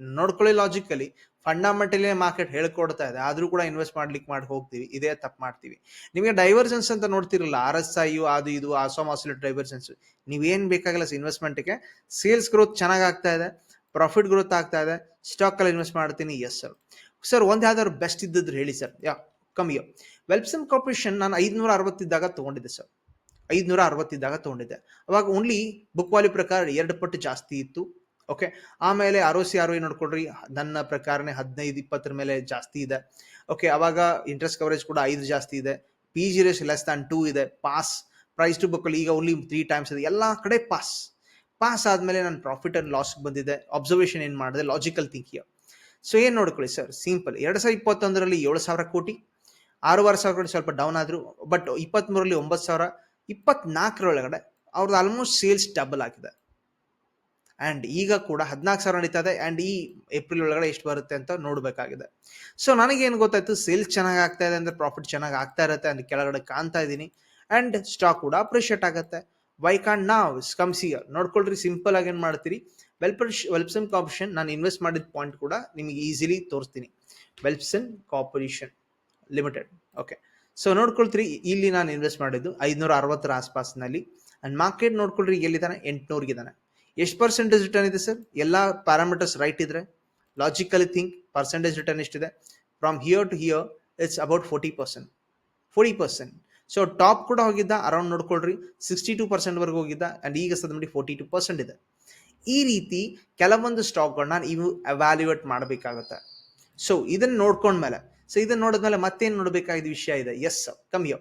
Speaker 1: ನೋಡ್ಕೊಳ್ಳಿ ಲಾಜಿಕಲಿ ಫಂಡಮೆಂಟಲಿ ಮಾರ್ಕೆಟ್ ಹೇಳ್ಕೊಡ್ತಾ ಇದೆ, ಆದ್ರೂ ಕೂಡ ಇನ್ವೆಸ್ಟ್ ಮಾಡ್ಲಿಕ್ಕೆ ಮಾಡಿ ಹೋಗ್ತೀವಿ, ಇದೇ ತಪ್ಪು ಮಾಡ್ತೀವಿ. ನಿಮಗೆ ಡೈವರ್ಜೆನ್ಸ್ ಅಂತ ನೋಡ್ತಿರಲ್ಲ ಆರ್ ಎಸ್ ಐ ಅದು ಇದು ಆಸೋಮ್ ಆಸಿಲೇಟ್ ಡೈವರ್ಜೆನ್ಸ್ ನೀವೇನು ಬೇಕಾಗಿಲ್ಲ ಇನ್ವೆಸ್ಟ್ಮೆಂಟ್ಗೆ ಸೇಲ್ಸ್ ಗ್ರೋತ್ ಚೆನ್ನಾಗಿ ಆಗ್ತಾ ಇದೆ ಪ್ರಾಫಿಟ್ ಗ್ರೋತ್ ಆಗ್ತಾ ಇದೆ ಸ್ಟಾಕ್ ಅಲ್ಲಿ ಇನ್ವೆಸ್ಟ್ ಮಾಡ್ತೀನಿ ಎಸ್ ಸರ್ ಸರ್ ಒಂದು ಯಾವ್ದಾದ್ರು ಬೆಸ್ಟ್ ಇದ್ದಿದ್ರು ಹೇಳಿ ಸರ್ ಯಾ? ಕಮ್ಮಿಯೋ. ವೆಲ್ಪ್ಸನ್ ಕಾರ್ಪೊರೇಷನ್ ನಾನು ಐದುನೂರ ಅರವತ್ತಿದ್ದಾಗ ತಗೊಂಡಿದ್ದೆ ಸರ್ ಐದ್ನೂರ ಅರವತ್ತಿದ್ದಾಗ ತಗೊಂಡಿದ್ದೆ. ಅವಾಗ ಓನ್ಲಿ ಬುಕ್ ವಾಲ್ಯೂ ಪ್ರಕಾರ ಎರಡು ಪಟ್ಟು ಜಾಸ್ತಿ ಇತ್ತು. ಓಕೆ ಆಮೇಲೆ ಆರ್ ಒ ಸಿ ಆರ್ ನೋಡ್ಕೊಡ್ರಿ ನನ್ನ ಪ್ರಕಾರನೇ ಹದಿನೈದು, ಇಪ್ಪತ್ತರ ಮೇಲೆ ಜಾಸ್ತಿ ಇದೆ. ಓಕೆ ಅವಾಗ ಇಂಟ್ರೆಸ್ಟ್ ಕವರೇಜ್ ಕೂಡ ಐದು ಜಾಸ್ತಿ ಇದೆ. P G ratio less than two ಇದೆ. ಪಾಸ್ ಪ್ರೈಸ್ ಟು ಬುಕ್ ಈಗ ಓನ್ಲಿ ತ್ರೀ ಟೈಮ್ಸ್ ಇದೆ. ಎಲ್ಲ ಕಡೆ ಪಾಸ್ ಪಾಸ್ ಆದ್ಮೇಲೆ ನಾನು ಪ್ರಾಫಿಟ್ ಅಂಡ್ ಲಾಸ್ ಬಂದಿದೆ ಅಬ್ಸರ್ವೇಷನ್ ಏನ್ ಮಾಡಿದೆ? ಲಾಜಿಕಲ್ ಥಿಂಕಿಯ ಸೊ ಏನ್ ನೋಡ್ಕೊಳ್ಳಿ ಸರ್ ಸಿಂಪಲ್ ಎರಡು ಸಾವಿರದ ಇಪ್ಪತ್ತೊಂದರಲ್ಲಿ ಏಳು ಸಾವಿರ ಕೋಟಿ. ಆರೂವರೆ ಸಾವಿರ ಕೋಟಿ ಸ್ವಲ್ಪ ಡೌನ್ ಆದರು. ಬಟ್ ಇಪ್ಪತ್ತ್ ಮೂರರಲ್ಲಿ ಒಂಬತ್ತು ಸಾವಿರ, ಇಪ್ಪತ್ನಾಲ್ಕರೊಳಗಡೆ ಅವ್ರದ್ದು ಆಲ್ಮೋಸ್ಟ್ ಸೇಲ್ಸ್ ಡಬಲ್ ಆಗಿದೆ. ಆ್ಯಂಡ್ ಈಗ ಕೂಡ ಹದಿನಾಲ್ಕು ಸಾವಿರ ನಡೀತಾ ಇದೆ ಆ್ಯಂಡ್ ಈ ಏಪ್ರಿಲ್ ಒಳಗಡೆ ಎಷ್ಟು ಬರುತ್ತೆ ಅಂತ ನೋಡಬೇಕಾಗಿದೆ. ಸೊ ನನಗೇನು ಗೊತ್ತಾಯ್ತು ಸೇಲ್ಸ್ ಚೆನ್ನಾಗಿ ಆಗ್ತಾ ಇದೆ ಅಂದರೆ ಪ್ರಾಫಿಟ್ ಚೆನ್ನಾಗಿ ಆಗ್ತಾ ಇರುತ್ತೆ ಅಂತ ಕೆಳಗಡೆ ಕಾಣ್ತಾ ಇದ್ದೀನಿ. ಆ್ಯಂಡ್ ಸ್ಟಾಕ್ ಕೂಡ ಅಪ್ರಿಷಿಯೇಟ್ ಆಗುತ್ತೆ. ವೈ ಕಾಂಡ್ ನಾವ್ ಕಮ್ಸ್ ಸಿಯರ್ ನೋಡ್ಕೊಳ್ರಿ ಸಿಂಪಲ್ ಆಗಿ ಏನು ಮಾಡ್ತೀರಿ? ವೆಲ್ಪರ್ ವೆಲ್ಪ್ಸನ್ ಕಾಪ್ರೇಷನ್ ನಾನು ಇನ್ವೆಸ್ಟ್ ಮಾಡಿದ ಪಾಯಿಂಟ್ ಕೂಡ ನಿಮಗೆ ಈಸಿಲಿ ತೋರಿಸ್ತೀನಿ. Welspun corporation limited okay so ನೋಡ್ಕೊಳ್ತೀರಿ, ಇಲ್ಲಿ ನಾನು ಇನ್ವೆಸ್ಟ್ ಮಾಡಿದ್ದು ಐದುನೂರ ಅರವತ್ತರ ಆಸ್ಪಾಸ್ನಲ್ಲಿ. ಅಂಡ್ ಮಾರ್ಕೆಟ್ ನೋಡ್ಕೊಳ್ರಿ ಎಲ್ಲಿದ್ದಾನೆ ಎಂಟುನೂರಿಗಿದ್ದಾನೆ ಎಷ್ಟು ಪರ್ಸೆಂಟೇಜ್ ರಿಟರ್ನ್ ಇದೆ ಸರ್? ಎಲ್ಲ ಪ್ಯಾರಾಮೀಟರ್ಸ್ ರೈಟ್ ಇದ್ರೆ ಲಾಜಿಕಲಿ ಥಿಂಕ್ ಪರ್ಸೆಂಟೇಜ್ ರಿಟರ್ನ್ ಎಷ್ಟಿದೆ? From here to here it's about forty percent forty percent so top ಕೂಡ ಹೋಗಿದ್ದ ಅರೌಂಡ್ ನೋಡ್ಕೊಳ್ರಿ ಸಿಕ್ಸ್ಟಿ ಟು ಪರ್ಸೆಂಟ್ ವರೆಗೂ ಹೋಗಿದ್ದ ಅಂಡ್ ಈಗ ಸದ್ ನೋಡಿ ಫೋರ್ಟಿ ಟು ಪರ್ಸೆಂಟ್ ಇದೆ. ಈ ರೀತಿ ಕೆಲವೊಂದು ಸ್ಟಾಕ್ಗಳನ್ನ ನೀವು ಅವ್ಯಾಲ್ಯೂಯೇಟ್ ಮಾಡಬೇಕಾಗುತ್ತೆ. ಸೊ ಇದನ್ನ ನೋಡ್ಕೊಂಡ್ಮೇಲೆ ಸೊ ಇದನ್ನ ನೋಡಿದ್ಮೇಲೆ ಮತ್ತೇನು ನೋಡಬೇಕಾದ ವಿಷಯ ಇದೆ. ಎಸ್ ಕಮ್ಮಿಯೋ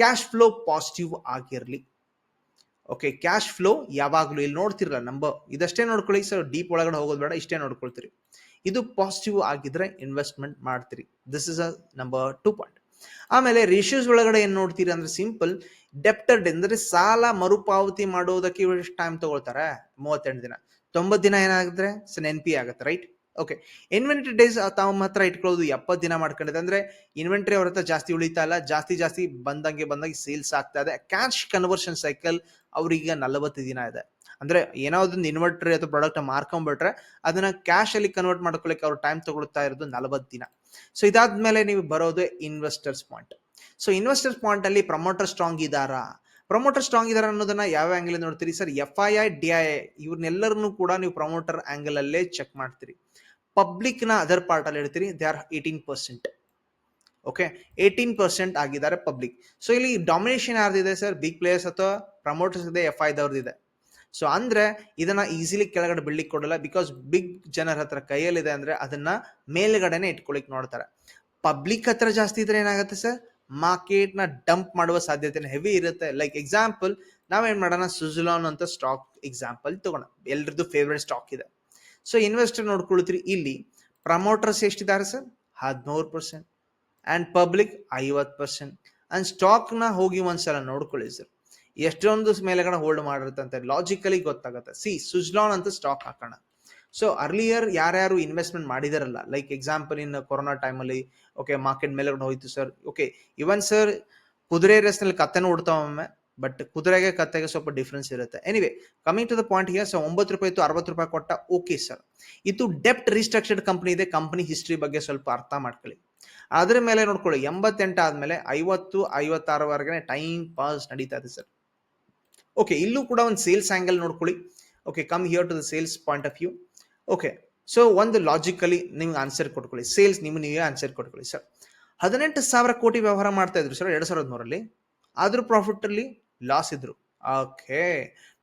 Speaker 1: ಕ್ಯಾಶ್ ಫ್ಲೋ ಪಾಸಿಟಿವ್ ಆಗಿರಲಿ. ಓಕೆ ಕ್ಯಾಶ್ ಫ್ಲೋ ಯಾವಾಗಲೂ ಇಲ್ಲಿ ನೋಡ್ತಿರಲ್ಲ ನಂಬರ್ ಇದಷ್ಟೇ ನೋಡ್ಕೊಳ್ಳಿ ಸರ್ ಡೀಪ್ ಒಳಗಡೆ ಹೋಗೋದು ಬೇಡ, ಇಷ್ಟೇ ನೋಡ್ಕೊಳ್ತೀರಿ. ಇದು ಪಾಸಿಟಿವ್ ಆಗಿದ್ರೆ ಇನ್ವೆಸ್ಟ್ಮೆಂಟ್ ಮಾಡ್ತೀರಿ. This is a number two point ಆಮೇಲೆ ರೇಷಿಯೋಸ್ ಒಳಗಡೆ ಏನ್ ನೋಡ್ತೀರಿ ಅಂದ್ರೆ ಸಿಂಪಲ್ ಡೆಪ್ಟೆಡ್ ಅಂದ್ರೆ ಸಾಲ ಮರುಪಾವತಿ ಮಾಡೋದಕ್ಕೆ ಎಷ್ಟು ಟೈಮ್ ತಗೊಳ್ತಾರೆ? ಮೂವತ್ತೆಂಟು ದಿನ. ತೊಂಬತ್ತು ದಿನ ಏನಾಗಿದ್ರೆ ಎನ್ ಪಿ ಆಗುತ್ತೆ ರೈಟ್ ಓಕೆ ಇನ್ವೆಂಟ್ರಿ ಡೇಸ್ ತಮ್ಮ ಹತ್ರ ಇಟ್ಕೊಳ್ಳೋದು ಎಪ್ಪತ್ತು ದಿನ ಮಾಡ್ಕೊಂಡಿದೆ ಅಂದ್ರೆ ಇನ್ವೆಂಟ್ರಿ ಅವ್ರ ಹತ್ರ ಜಾಸ್ತಿ ಉಳಿತಾ ಇಲ್ಲ. ಜಾಸ್ತಿ ಜಾಸ್ತಿ ಬಂದಂಗೆ ಬಂದಂಗೆ ಸೇಲ್ಸ್ ಆಗ್ತಾ ಇದೆ. ಕ್ಯಾಶ್ ಕನ್ವರ್ಷನ್ ಸೈಕಲ್ ಅವ್ರಿಗೆ ನಲವತ್ತು ದಿನ ಇದೆ. ಅಂದ್ರೆ ಒಂದು ಇನ್ವರ್ಟ್ರಿ ಅಥವಾ ಪ್ರಾಡಕ್ಟ್ ಮಾರ್ಕೊಂಡ್ಬಿಟ್ರೆ ಅದನ್ನ ಕ್ಯಾಶ್ ಅಲ್ಲಿ ಕನ್ವರ್ಟ್ ಮಾಡ್ಕೊಳ್ಳಿಕ್ಕೆ ಅವ್ರು ಟೈಮ್ ತಗೊಳ್ತಾ ಇರೋದು ನಲವತ್ತು ದಿನ. ಸೊ ಇದಾದ್ಮೇಲೆ ನೀವು ಬರೋದು investors point so investors point ಅಲ್ಲಿ ಪ್ರಮೋಟರ್ ಸ್ಟ್ರಾಂಗ್ ಇದಾರಾ ಪ್ರಮೋಟರ್ ಸ್ಟ್ರಾಂಗ್ ಇದಾರೆ ಅನ್ನೋದನ್ನ ಯಾವ ಆಂಗಲ್ ನೋಡ್ತೀರಿ? Sir F I I D I ಇವ್ರನ್ನೆಲ್ಲರನ್ನು ಕೂಡ ನೀವು ಪ್ರಮೋಟರ್ ಆಂಗಲ್ ಅಲ್ಲೇ ಚೆಕ್ ಮಾಡ್ತೀರಿ. ಪಬ್ಲಿಕ್ನ ಅದರ್ ಪಾರ್ಟ್ ಅಲ್ಲಿ ಹೇಳ್ತೀರಿ they are eighteen percent okay eighteen percent ಆಗಿದ್ದಾರೆ ಪಬ್ಲಿಕ್ ಸೊ ಇಲ್ಲಿ ಡಾಮಿನೇಷನ್ ಯಾರ್ದಿದೆ ಸರ್? ಬಿಗ್ ಪ್ಲೇಯರ್ಸ್ ಅಥವಾ ಪ್ರಮೋಟರ್ಸ್ ಇದೆ ಎಫ್ ಐದವ್ರದಿದೆ ಸೊ ಅಂದ್ರೆ ಇದನ್ನ ಈಸಿಲಿ ಕೆಳಗಡೆ ಬಿಡ್ಲಿಕ್ಕೆ ಕೊಡಲ್ಲ ಬಿಕಾಸ್ ಬಿಗ್ ಜನರ ಹತ್ರ ಕೈಯಲ್ಲಿದೆ ಅಂದ್ರೆ ಅದನ್ನ ಮೇಲ್ಗಡೆನೆ ಇಟ್ಕೊಳಿಕ್ ನೋಡ್ತಾರೆ. ಪಬ್ಲಿಕ್ ಹತ್ರ ಜಾಸ್ತಿ ಇದ್ರೆ ಏನಾಗುತ್ತೆ ಸರ್? ಮಾರ್ಕೆಟ್ನ ಡಂಪ್ ಮಾಡುವ ಸಾಧ್ಯತೆ ಹೆವಿ ಇರುತ್ತೆ. ಲೈಕ್ ಎಕ್ಸಾಂಪಲ್ ನಾವೇನ್ ಮಾಡೋಣ? ಸುಜುಲಾನ್ ಅಂತ ಸ್ಟಾಕ್ ಎಕ್ಸಾಂಪಲ್ ತಗೋಣ. ಎಲ್ರದ್ದು ಫೇವ್ರೆಟ್ ಸ್ಟಾಕ್ ಇದೆ. ಸೊ ಇನ್ವೆಸ್ಟರ್ ನೋಡ್ಕೊಳ್ತೀರಿ, ಇಲ್ಲಿ ಪ್ರಮೋಟರ್ಸ್ ಎಷ್ಟಿದ್ದಾರೆ ಸರ್? ಹದಿಮೂರು ಪರ್ಸೆಂಟ್ ಅಂಡ್ ಪಬ್ಲಿಕ್ ಐವತ್ತು ಪರ್ಸೆಂಟ್ ಅಂಡ್ ಸ್ಟಾಕ್ನ ಹೋಗಿ ಒಂದ್ಸಲ ನೋಡ್ಕೊಳ್ಳಿ ಸರ್. ಎಷ್ಟೊಂದು ಮೇಲೆಗಡೆ ಹೋಲ್ಡ್ ಮಾಡಿರುತ್ತೆ ಲಾಜಿಕಲಿ ಗೊತ್ತಾಗುತ್ತೆ. ಸಿ ಸುಜ್ಲಾನ್ ಅಂತ ಸ್ಟಾಕ್ ಹಾಕೋಣ. ಸೊ ಅರ್ಲಿಯರ್ ಯಾರ್ಯಾರು ಇನ್ವೆಸ್ಟ್ಮೆಂಟ್ ಮಾಡಿದಾರಲ್ಲ ಲೈಕ್ ಎಕ್ಸಾಂಪಲ್ ಇನ್ ಕೊರೋನಾ ಟೈಮಲ್ಲಿ ಓಕೆ ಮಾರ್ಕೆಟ್ ಮೇಲೆ ಹೋಯ್ತು ಸರ್ ಓಕೆ ಇವನ್ ಸರ್ ಕುದುರೆ ರೇಸ್ನಲ್ಲಿ ಕತ್ತೆನೂ ಉಡ್ತಾವೊಮ್ಮೆ ಬಟ್ ಕುದುರೆಗೆ ಕತ್ತೆಗೆ ಸ್ವಲ್ಪ ಡಿಫ್ರೆನ್ಸ್ ಇರುತ್ತೆ. Anyway coming to the point here so ಒಂಬತ್ತು ರೂಪಾಯಿ ಇತ್ತು, ಅರವತ್ತು ರೂಪಾಯಿ ಕೊಟ್ಟ ಓಕೆ ಸರ್ ಇದು ಡೆಪ್ಟ್ ರಿಸ್ಟ್ರಕ್ಚರ್ಡ್ ಕಂಪ್ನಿ ಇದೆ ಕಂಪನಿ ಹಿಸ್ಟ್ರಿ ಬಗ್ಗೆ ಸ್ವಲ್ಪ ಅರ್ಥ ಮಾಡ್ಕೊಳ್ಳಿ. ಅದ್ರ ಮೇಲೆ ನೋಡ್ಕೊಳ್ಳಿ, ಎಂಬತ್ತೆಂಟು ಆದ್ಮೇಲೆ ಐವತ್ತು ಐವತ್ತಾರವರೆಗೆ ಟೈಮ್ ಪಾಸ್ ನಡೀತಾ ಇದೆ ಸರ್ ಓಕೆ ಇಲ್ಲೂ ಕೂಡ ಒಂದು ಸೇಲ್ಸ್ ಆಂಗಲ್ ನೋಡ್ಕೊಳ್ಳಿ. Okay come here to the sales point of view okay so ಒಂದು ಲಾಜಿಕಲಿ ನಿಮ್ಗೆ ಆನ್ಸರ್ ಕೊಟ್ಕೊಳ್ಳಿ. ಸೇಲ್ಸ್ ನಿಮ್ಗೆ ನೀವೇ ಆನ್ಸರ್ ಕೊಟ್ಕೊಳ್ಳಿ ಸರ್ ಹದಿನೆಂಟು ಸಾವಿರ ಕೋಟಿ ವ್ಯವಹಾರ ಮಾಡ್ತಾ ಇದ್ರು ಸರ್ ಎರಡು ಸಾವಿರದ ಮೂರಲ್ಲಿ ಆದರೂ ಪ್ರಾಫಿಟ್ ಅಲ್ಲಿ ಲಾಸ್ ಇದ್ರು. ಓಕೆ